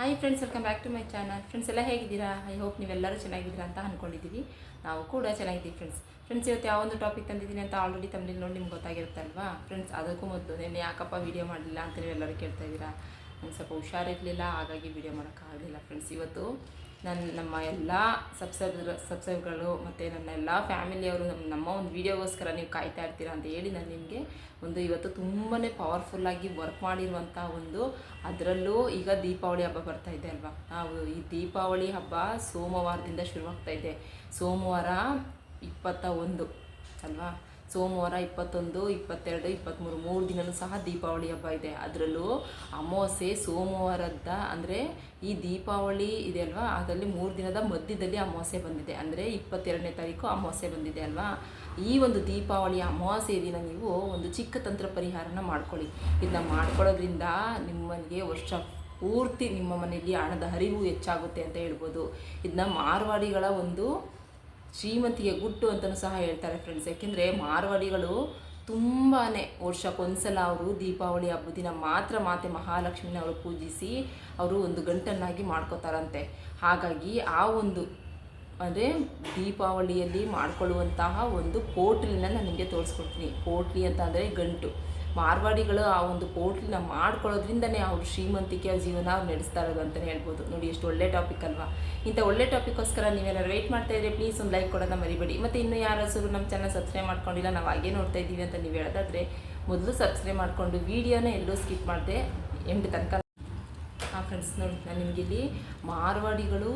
Hi friends welcome back to my channel friends ಎಲ್ಲ ಹೇಗಿದ್ದೀರಾ? I hope ನೀವೆಲ್ಲರೂ ಚೆನ್ನಾಗಿದ್ದೀರಾ ಅಂತ ಅಂದ್ಕೊಂಡಿದ್ದೀವಿ ನಾವು ಕೂಡ ಚೆನ್ನಾಗಿದ್ದೀವಿ ಫ್ರೆಂಡ್ಸ್ ಫ್ರೆಂಡ್ಸ್ ಇವತ್ತು ಯಾವೊಂದು ಟಾಪಿಕ್ ತಂದಿದ್ದೀನಿ ಅಂತ ಆಲ್ರೆಡಿ ತಮ್ಮಲ್ಲಿ ನೋಡಿ ನಿಮ್ಗೆ ಗೊತ್ತಾಗಿರುತ್ತಲ್ವಾ? ಫ್ರೆಂಡ್ಸ್ ಅದಕ್ಕೂ ಮೊದಲು ನಿನ್ನೆ ಯಾಕಪ್ಪ ವೀಡಿಯೋ ಮಾಡಲಿಲ್ಲ ಅಂತ ನೀವೆಲ್ಲರೂ ಕೇಳ್ತಾ ಇದ್ದೀರಾ? ನಾನು ಸ್ವಲ್ಪ ಹುಷಾರಿರಲಿಲ್ಲ, ಹಾಗಾಗಿ ವೀಡಿಯೋ ಮಾಡೋಕ್ಕಾಗಲಿಲ್ಲ ಫ್ರೆಂಡ್ಸ್ ಇವತ್ತು ನನ್ನ ನಮ್ಮ ಎಲ್ಲ ಸಬ್ಸ್ಕ್ರೈಬರ್ ಸಬ್ಸ್ಕ್ರೈಬ್ಗಳು ಮತ್ತು ನನ್ನ ಎಲ್ಲ ಫ್ಯಾಮಿಲಿಯವರು ನಮ್ಮ ನಮ್ಮ ಒಂದು ವೀಡಿಯೋಗೋಸ್ಕರ ನೀವು ಕಾಯ್ತಾ ಇರ್ತೀರಾ ಅಂತ ಹೇಳಿ ನಾನು ನಿಮಗೆ ಒಂದು ಇವತ್ತು ತುಂಬಾ ಪವರ್ಫುಲ್ಲಾಗಿ ವರ್ಕ್ ಮಾಡಿರುವಂಥ ಒಂದು ಅದರಲ್ಲೂ ಈಗ ದೀಪಾವಳಿ ಹಬ್ಬ ಬರ್ತಾ ಇದೆ ಅಲ್ವಾ? ನಾವು ಈ ದೀಪಾವಳಿ ಹಬ್ಬ ಸೋಮವಾರದಿಂದ ಶುರುವಾಗ್ತಾ ಇದೆ. ಸೋಮವಾರ ಇಪ್ಪತ್ತ ಒಂದು ಅಲ್ವಾ? ಸೋಮವಾರ ಇಪ್ಪತ್ತೊಂದು, ಇಪ್ಪತ್ತೆರಡು ಇಪ್ಪತ್ತ್ಮೂರು ಮೂರು ದಿನವೂ ಸಹ ದೀಪಾವಳಿ ಹಬ್ಬ ಇದೆ. ಅದರಲ್ಲೂ ಅಮಾವಾಸ್ಯೆ, ಸೋಮವಾರದ ಅಂದರೆ ಈ ದೀಪಾವಳಿ ಇದೆ ಅಲ್ವಾ? ಅದರಲ್ಲಿ ಮೂರು ದಿನದ ಮಧ್ಯದಲ್ಲಿ ಅಮಾವಾಸ್ಯೆ ಬಂದಿದೆ. ಅಂದರೆ ಇಪ್ಪತ್ತೆರಡನೇ ತಾರೀಕು ಅಮಾವಾಸ್ಯೆ ಬಂದಿದೆ ಅಲ್ವಾ? ಈ ಒಂದು ದೀಪಾವಳಿ, ಅಮಾವಾಸ್ಯೆ ದಿನ ನೀವು ಒಂದು ಚಿಕ್ಕ ತಂತ್ರ ಪರಿಹಾರನ ಮಾಡ್ಕೊಳ್ಳಿ. ಇದನ್ನ ಮಾಡ್ಕೊಳ್ಳೋದ್ರಿಂದ ನಿಮ್ಮನಿಗೆ ವರ್ಷ ಪೂರ್ತಿ ನಿಮ್ಮ ಮನೆಯಲ್ಲಿ ಹಣದ ಹರಿವು ಹೆಚ್ಚಾಗುತ್ತೆ ಅಂತ ಹೇಳ್ಬೋದು. ಇದನ್ನ ಮಾರ್ವಾಡಿಗಳ ಒಂದು ಶ್ರೀಮಂತಿಗೆ ಗುಟ್ಟು ಅಂತಲೂ ಸಹ ಹೇಳ್ತಾರೆ ಫ್ರೆಂಡ್ಸ್ ಯಾಕೆಂದರೆ ಮಾರ್ವಾಡಿಗಳು ತುಂಬಾ ವರ್ಷಕ್ಕೊಂದ್ಸಲ ಅವರು ದೀಪಾವಳಿ ಹಬ್ಬದ ದಿನ ಮಾತ್ರ ಮಾತೆ ಮಹಾಲಕ್ಷ್ಮಿನ ಅವರು ಪೂಜಿಸಿ ಅವರು ಒಂದು ಗಂಟನ್ನಾಗಿ ಮಾಡ್ಕೋತಾರಂತೆ. ಹಾಗಾಗಿ ಆ ಒಂದು ಅಂದರೆ ದೀಪಾವಳಿಯಲ್ಲಿ ಮಾಡ್ಕೊಳ್ಳುವಂತಹ ಒಂದು ಪೋಟ್ಲಿನ ನಾನು ನಿಮಗೆ ತೋರಿಸ್ಕೊಡ್ತೀನಿ. ಪೋಟ್ಲಿ ಅಂತ ಅಂದರೆ ಗಂಟು. ಮಾರ್ವಾಡಿಗಳು ಆ ಒಂದು ಪೋರ್ಟ್ಲಿನ ಮಾಡ್ಕೊಳ್ಳೋದ್ರಿಂದನೇ ಅವ್ರು ಶ್ರೀಮಂತಿಕೆಯ ಜೀವನ ಅವ್ರು ನಡೆಸ್ತಾ ಇರೋದು ಅಂತಲೇ ಹೇಳ್ಬೋದು. ನೋಡಿ, ಎಷ್ಟು ಒಳ್ಳೆ ಟಾಪಿಕ್ ಅಲ್ವಾ? ಇಂಥ ಒಳ್ಳೆ ಟಾಪಿಕ್ಕೋಸ್ಕರ ನೀವೇನಾದ್ರು ವೆಯ್ಟ್ ಮಾಡ್ತಾ ಇದ್ರೆ ಪ್ಲೀಸ್ ಒಂದು ಲೈಕ್ ಕೊಡೋದನ್ನ ಮರಿಬೇಡಿ. ಮತ್ತು ಇನ್ನು ಯಾರಾದರೂ ನಮ್ಮ ಚಾನಲ್ ಸಬ್ಸ್ಕ್ರೈಬ್ ಮಾಡ್ಕೊಂಡಿಲ್ಲ, ನಾವು ಹಾಗೆ ನೋಡ್ತಾ ಇದ್ದೀವಿ ಅಂತ ನೀವು ಹೇಳೋದಾದರೆ, ಮೊದಲು ಸಬ್ಸ್ಕ್ರೈಬ್ ಮಾಡಿಕೊಂಡು ವೀಡಿಯೋನ ಎಲ್ಲೂ ಸ್ಕಿಪ್ ಮಾಡಿದೆ ಎಂಟು ತನಕ. ಹಾಂ ಫ್ರೆಂಡ್ಸ್ ನೋಡಿ, ನಾನು ನಿಮಗಿಲ್ಲಿ ಮಾರ್ವಾಡಿಗಳು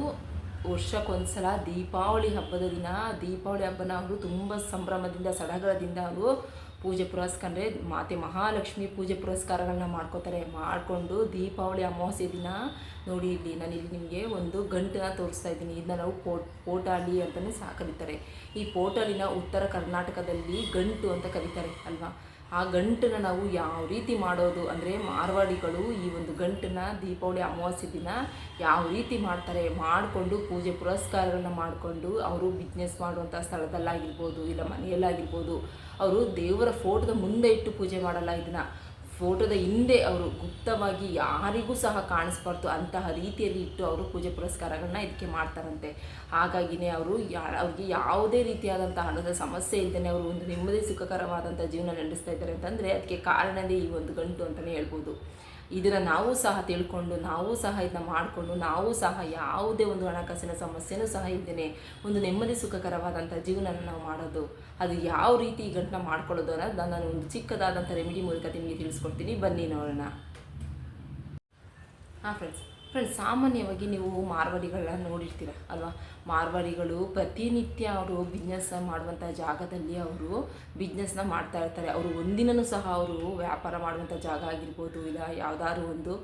ವರ್ಷಕ್ಕೊಂದ್ಸಲ ದೀಪಾವಳಿ ಹಬ್ಬದ ದಿನ, ದೀಪಾವಳಿ ಹಬ್ಬನ ಅವರು ತುಂಬ ಸಂಭ್ರಮದಿಂದ, ಸಡಗರದಿಂದ ಅವರು ಪೂಜೆ ಪುರಸ್ಕಂಡ್ರೆ ಮಾತೆ ಮಹಾಲಕ್ಷ್ಮಿ ಪೂಜೆ ಪುರಸ್ಕಾರಗಳನ್ನ ಮಾಡ್ಕೋತಾರೆ. ಮಾಡಿಕೊಂಡು ದೀಪಾವಳಿ ಅಮಾವಾಸ್ಯೆ ದಿನ ನೋಡಿ ಇಲ್ಲಿ ನಾನು ಇಲ್ಲಿ ನಿಮಗೆ ಒಂದು ಗಂಟನ್ನ ತೋರಿಸ್ತಾ ಇದ್ದೀನಿ. ಇದನ್ನ ನಾವು ಪೋಟ್ ಪೋಟಾಳಿ ಅಂತಲೇ ಸಹ ಕರೀತಾರೆ. ಈ ಪೋಟಾಳಿನ ಉತ್ತರ ಕರ್ನಾಟಕದಲ್ಲಿ ಗಂಟು ಅಂತ ಕರೀತಾರೆ ಅಲ್ವಾ? ಆ ಗಂಟನ್ನು ನಾವು ಯಾವ ರೀತಿ ಮಾಡೋದು ಅಂದರೆ ಮಾರ್ವಾಡಿಗಳು ಈ ಒಂದು ಗಂಟನ್ನು ದೀಪಾವಳಿ ಅಮಾವಾಸ್ಯೆ ದಿನ ಯಾವ ರೀತಿ ಮಾಡ್ತಾರೆ? ಮಾಡಿಕೊಂಡು ಪೂಜೆ ಪುರಸ್ಕಾರಗಳನ್ನ ಮಾಡಿಕೊಂಡು ಅವರು ಬಿಸ್ನೆಸ್ ಮಾಡುವಂಥ ಸ್ಥಳದಲ್ಲಾಗಿರ್ಬೋದು ಇಲ್ಲ ಮನೆಯಲ್ಲಾಗಿರ್ಬೋದು ಅವರು ದೇವರ ಫೋಟೋದ ಮುಂದೆ ಇಟ್ಟು ಪೂಜೆ ಮಾಡಲ್ಲ ಇದನ್ನು ಫೋಟೋದ ಹಿಂದೆ ಅವರು ಗುಪ್ತವಾಗಿ ಯಾರಿಗೂ ಸಹ ಕಾಣಿಸ್ಬಾರ್ದು ಅಂತಹ ರೀತಿಯಲ್ಲಿ ಇಟ್ಟು ಅವರು ಪೂಜೆ ಪುರಸ್ಕಾರಗಳನ್ನ ಇದಕ್ಕೆ ಮಾಡ್ತಾರಂತೆ. ಹಾಗಾಗಿನೇ ಅವರು ಯಾ, ಅವ್ರಿಗೆ ಯಾವುದೇ ರೀತಿಯಾದಂಥ ಹಣದ ಸಮಸ್ಯೆ ಇಲ್ಲದೇ ಅವರು ಒಂದು ನೆಮ್ಮದಿ ಸುಖಕರವಾದಂಥ ಜೀವನ ನಡೆಸ್ತಾ ಇದ್ದಾರೆ ಅಂತಂದರೆ, ಅದಕ್ಕೆ ಕಾರಣವೇ ಈ ಒಂದು ಗಂಟು ಅಂತಲೇ ಹೇಳ್ಬೋದು. ಇದನ್ನು ನಾವು ಸಹ ತಿಳ್ಕೊಂಡು, ನಾವು ಸಹ ಇದನ್ನ ಮಾಡಿಕೊಂಡು, ನಾವು ಸಹ ಯಾವುದೇ ಒಂದು ಹಣಕಾಸಿನ ಸಮಸ್ಯೆನೂ ಸಹ ಇದ್ದೇನೆ ಒಂದು ನೆಮ್ಮದಿ ಸುಖಕರವಾದಂಥ ಜೀವನನ ನಾವು ಮಾಡೋದು. ಅದು ಯಾವ ರೀತಿ ಈ ಗಂಟನ್ನ ಮಾಡ್ಕೊಳ್ಳೋದು ಅನ್ನೋದು ನಾನು ಒಂದು ಚಿಕ್ಕದಾದಂಥ ರೆಮಿಡಿ ಮೂಲಕ ನಿಮಗೆ ತಿಳಿಸ್ಕೊಡ್ತೀನಿ. ಬನ್ನಿ ನೋಡೋಣ. ಹಾಂ ಫ್ರೆಂಡ್ಸ್ ಫ್ರೆಂಡ್ಸ್ ಸಾಮಾನ್ಯವಾಗಿ ನೀವು ಮಾರ್ವಾಡಿಗಳನ್ನ ನೋಡಿರ್ತೀರ, ಅಲ್ವಾ? ಮಾರ್ವಾಡಿಗಳು ಪ್ರತಿನಿತ್ಯ ಅವರು ಬಿಸ್ನೆಸ್ ಮಾಡುವಂಥ ಜಾಗದಲ್ಲಿ ಅವರು ಬಿಸ್ನೆಸ್ನ ಮಾಡ್ತಾ ಇರ್ತಾರೆ. ಅವರು ಒಂದಿನೂ ಸಹ ಅವರು ವ್ಯಾಪಾರ ಮಾಡುವಂಥ ಜಾಗ ಆಗಿರ್ಬೋದು, ಇಲ್ಲ ಯಾವುದಾದ್ರು ಒಂದು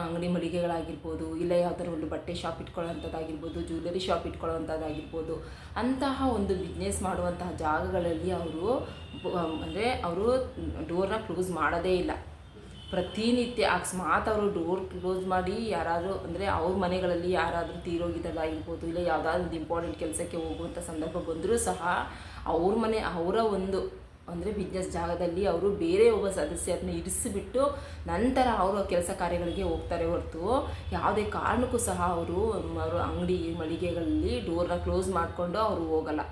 ಅಂಗಡಿ ಮಳಿಗೆಗಳಾಗಿರ್ಬೋದು, ಇಲ್ಲ ಯಾವ್ದಾದ್ರು ಒಂದು ಬಟ್ಟೆ ಶಾಪ್ ಇಟ್ಕೊಳ್ಳೋವಂಥದ್ದಾಗಿರ್ಬೋದು ಜ್ಯುವೆಲರಿ ಶಾಪ್ ಇಟ್ಕೊಳ್ಳೋವಂಥದ್ದಾಗಿರ್ಬೋದು ಅಂತಹ ಒಂದು ಬಿಸ್ನೆಸ್ ಮಾಡುವಂತಹ ಜಾಗಗಳಲ್ಲಿ ಅವರು ಅಂದರೆ ಅವರು ಡೋರ್ನ ಕ್ಲೋಸ್ ಮಾಡೋದೇ ಇಲ್ಲ. ಪ್ರತಿನಿತ್ಯ ಅಕಸ್ಮಾತ್ ಅವರು ಡೋರ್ ಕ್ಲೋಸ್ ಮಾಡಿ ಯಾರಾದರೂ ಅಂದರೆ ಅವ್ರ ಮನೆಗಳಲ್ಲಿ ಯಾರಾದರೂ ತೀರೋಗಿದ್ದದಾಗಿರ್ಬೋದು ಇಲ್ಲ ಯಾವುದಾದ್ರು ಒಂದು ಇಂಪಾರ್ಟೆಂಟ್ ಕೆಲಸಕ್ಕೆ ಹೋಗುವಂಥ ಸಂದರ್ಭ ಬಂದರೂ ಸಹ ಅವ್ರ ಮನೆ ಅವರ ಒಂದು ಅಂದರೆ ಬಿಸ್ನೆಸ್ ಜಾಗದಲ್ಲಿ ಅವರು ಬೇರೆ ಒಬ್ಬ ಸದಸ್ಯರನ್ನ ಇರಿಸಿಬಿಟ್ಟು ನಂತರ ಅವರು ಕೆಲಸ ಕಾರ್ಯಗಳಿಗೆ ಹೋಗ್ತಾರೆ ಹೊರತು ಯಾವುದೇ ಕಾರಣಕ್ಕೂ ಸಹ ಅವರು ಅವರು ಅಂಗಡಿ ಮಳಿಗೆಗಳಲ್ಲಿ ಡೋರ್ನ ಕ್ಲೋಸ್ ಮಾಡಿಕೊಂಡು ಅವರು ಹೋಗಲ್ಲ.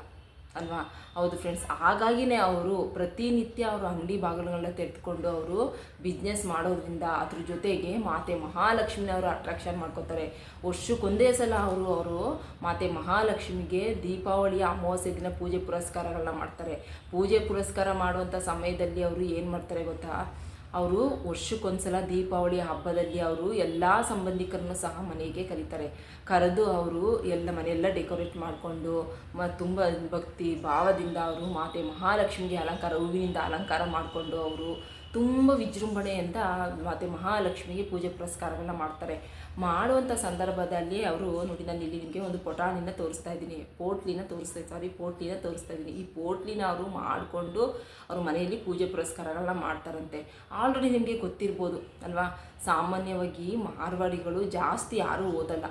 ಅಲ್ವಾ? ಹೌದು ಫ್ರೆಂಡ್ಸ್ ಹಾಗಾಗಿನೇ ಅವರು ಪ್ರತಿನಿತ್ಯ ಅವರು ಅಂಗಡಿ ಬಾಗಿಲುಗಳನ್ನ ತೆಗೆದುಕೊಂಡು ಅವರು ಬಿಸ್ನೆಸ್ ಮಾಡೋದ್ರಿಂದ ಅದ್ರ ಜೊತೆಗೆ ಮಾತೆ ಮಹಾಲಕ್ಷ್ಮಿನ ಅವರು ಅಟ್ರಾಕ್ಷನ್ ಮಾಡ್ಕೋತಾರೆ. ವರ್ಷಕ್ಕೊಂದೇ ಸಲ ಅವರು ಅವರು ಮಾತೆ ಮಹಾಲಕ್ಷ್ಮಿಗೆ ದೀಪಾವಳಿಯ ಅಮಾವಾಸ್ಯ ದಿನ ಪೂಜೆ ಪುರಸ್ಕಾರಗಳನ್ನ ಮಾಡ್ತಾರೆ. ಪೂಜೆ ಪುರಸ್ಕಾರ ಮಾಡುವಂಥ ಸಮಯದಲ್ಲಿ ಅವರು ಏನು ಮಾಡ್ತಾರೆ ಗೊತ್ತಾ? ಅವರು ವರ್ಷಕ್ಕೊಂದ್ಸಲ ದೀಪಾವಳಿ ಹಬ್ಬದಲ್ಲಿ ಅವರು ಎಲ್ಲ ಸಂಬಂಧಿಕರನ್ನು ಸಹ ಮನೆಗೆ ಕರೀತಾರೆ. ಕರೆದು ಅವರು ಎಲ್ಲ ಮನೆಯೆಲ್ಲ ಡೆಕೋರೇಟ್ ಮಾಡಿಕೊಂಡು, ಮ, ತುಂಬ ಭಕ್ತಿ ಭಾವದಿಂದ ಅವರು ಮಾತೆ ಮಹಾಲಕ್ಷ್ಮಿಗೆ ಅಲಂಕಾರ, ಹೂವಿನಿಂದ ಅಲಂಕಾರ ಮಾಡಿಕೊಂಡು ಅವರು ತುಂಬ ವಿಜೃಂಭಣೆಯಿಂದ ಮಾತೆ ಮಹಾಲಕ್ಷ್ಮಿಗೆ ಪೂಜೆ ಪುರಸ್ಕಾರಗಳನ್ನ ಮಾಡ್ತಾರೆ. ಮಾಡುವಂಥ ಸಂದರ್ಭದಲ್ಲಿ ಅವರು ನೋಡಿ ನಾನು ಇಲ್ಲಿ ನಿಮಗೆ ಒಂದು ಪೊಟಾಣಿನ ತೋರಿಸ್ತಾ ಇದ್ದೀನಿ. ಪೋಟ್ಲಿನ ತೋರಿಸ್ತಾ ಸಾರಿ ಪೋಟ್ಲಿನ ತೋರಿಸ್ತಾ ಇದ್ದೀನಿ. ಈ ಪೋಟ್ಲಿನ ಅವರು ಮಾಡಿಕೊಂಡು ಅವ್ರ ಮನೆಯಲ್ಲಿ ಪೂಜೆ ಪುರಸ್ಕಾರಗಳನ್ನ ಮಾಡ್ತಾರಂತೆ. ಆಲ್ರೆಡಿ ನಿಮಗೆ ಗೊತ್ತಿರ್ಬೋದು, ಅಲ್ವಾ? ಸಾಮಾನ್ಯವಾಗಿ ಮಾರ್ವಾಡಿಗಳು ಜಾಸ್ತಿ ಯಾರೂ ಓದಲ್ಲ.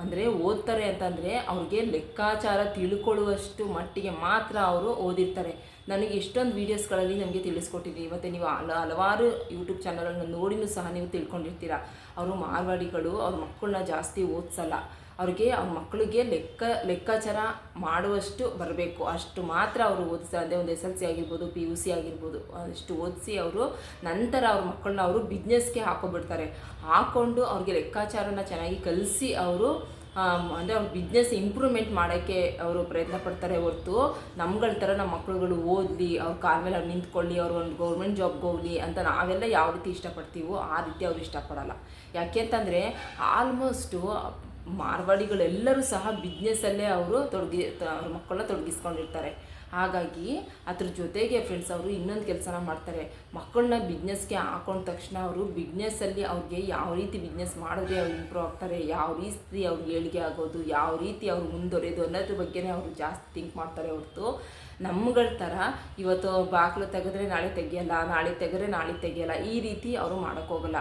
ಅಂದರೆ ಓದ್ತಾರೆ ಅಂತಂದರೆ ಅವ್ರಿಗೆ ಲೆಕ್ಕಾಚಾರ ತಿಳ್ಕೊಳ್ಳುವಷ್ಟು ಮಟ್ಟಿಗೆ ಮಾತ್ರ ಅವರು ಓದಿರ್ತಾರೆ. ನನಗೆ ಎಷ್ಟೊಂದು ವೀಡಿಯೋಸ್ಗಳಲ್ಲಿ ನಮಗೆ ತಿಳಿಸ್ಕೊಟ್ಟಿದ್ದೀವಿ ಮತ್ತು ನೀವು ಹಲ, ಹಲವಾರು ಯೂಟ್ಯೂಬ್ ಚಾನಲನ್ನು ನೋಡಿನೂ ಸಹ ನೀವು ತಿಳ್ಕೊಂಡಿರ್ತೀರ. ಅವರು ಮಾರ್ವಾಡಿಗಳು, ಅವ್ರ ಮಕ್ಕಳನ್ನ ಜಾಸ್ತಿ ಓದಿಸಲ್ಲ. ಅವ್ರಿಗೆ, ಅವ್ರ ಮಕ್ಕಳಿಗೆ ಲೆಕ್ಕ, ಲೆಕ್ಕಾಚಾರ ಮಾಡುವಷ್ಟು ಬರಬೇಕು. ಅಷ್ಟು ಮಾತ್ರ ಅವರು ಓದಿಸ್ತಾರೆ. ಅಂದರೆ ಒಂದು ಎಸ್ ಎಲ್ ಸಿ ಆಗಿರ್ಬೋದು ಪಿ ಯು ಸಿ ಆಗಿರ್ಬೋದು, ಅಷ್ಟು ಓದಿಸಿ ಅವರು ನಂತರ ಅವ್ರ ಮಕ್ಕಳನ್ನ ಅವರು ಬಿಸ್ನೆಸ್ಗೆ ಹಾಕೊಬಿಡ್ತಾರೆ. ಹಾಕ್ಕೊಂಡು ಅವ್ರಿಗೆ ಲೆಕ್ಕಾಚಾರನ ಚೆನ್ನಾಗಿ ಕಲಿಸಿ ಅವರು ಅಂದರೆ ಅವ್ರ ಬಿಸ್ನೆಸ್ ಇಂಪ್ರೂವ್ಮೆಂಟ್ ಮಾಡೋಕ್ಕೆ ಅವರು ಪ್ರಯತ್ನ ಪಡ್ತಾರೆ ಹೊರತು ನಮ್ಗಳ ಥರ ನಮ್ಮ ಮಕ್ಕಳುಗಳು ಓದಲಿ, ಅವ್ರ ಕಾಲ ಮೇಲೆ ಅವ್ರು ನಿಂತ್ಕೊಳ್ಳಿ, ಅವ್ರು ಒಂದು ಗೌರ್ಮೆಂಟ್ ಜಾಬ್ಗೆ ಹೋಗಲಿ ಅಂತ ನಾವೆಲ್ಲ ಯಾವ ರೀತಿ ಇಷ್ಟಪಡ್ತೀವೋ ಆ ರೀತಿ ಅವ್ರು ಇಷ್ಟಪಡಲ್ಲ. ಯಾಕೆ ಅಂತಂದರೆ ಆಲ್ಮೋಸ್ಟು ಮಾರ್ವಾಡಿಗಳೆಲ್ಲರೂ ಸಹ ಬಿಸ್ನೆಸ್ಸಲ್ಲೇ ಅವರು ತೊಡಗಿ, ಅವ್ರ ಮಕ್ಕಳನ್ನ ತೊಡಗಿಸ್ಕೊಂಡಿರ್ತಾರೆ. ಹಾಗಾಗಿ ಅದ್ರ ಜೊತೆಗೆ ಫ್ರೆಂಡ್ಸ್ ಅವರು ಇನ್ನೊಂದು ಕೆಲಸನ ಮಾಡ್ತಾರೆ. ಮಕ್ಕಳನ್ನ ಬಿಸ್ನೆಸ್ಗೆ ಹಾಕೊಂಡ ತಕ್ಷಣ ಅವರು ಬಿಸ್ನೆಸ್ಸಲ್ಲಿ ಅವ್ರಿಗೆ ಯಾವ ರೀತಿ ಬಿಸ್ನೆಸ್ ಮಾಡಿದ್ರೆ ಅವ್ರು ಇಂಪ್ರೂವ್ ಆಗ್ತಾರೆ, ಯಾವ ರೀತಿ ಅವ್ರಿಗೆ ಏಳಿಗೆ ಆಗೋದು, ಯಾವ ರೀತಿ ಅವ್ರು ಮುಂದುವರೆಯೋದು ಅನ್ನೋದ್ರ ಬಗ್ಗೆನೇ ಅವರು ಜಾಸ್ತಿ ಥಿಂಕ್ ಮಾಡ್ತಾರೆ ಹೊರತು. ನಮ್ಗಳ ಥರ ಇವತ್ತು ಬಾಗಿಲು ತೆಗೆದ್ರೆ ನಾಳೆ ತೆಗಿಯಲ್ಲ, ನಾಳೆ ತೆಗೆದ್ರೆ ನಾಳೆ ತೆಗಿಯಲ್ಲ, ಈ ರೀತಿ ಅವರು ಮಾಡೋಕ್ಕೋಗಲ್ಲ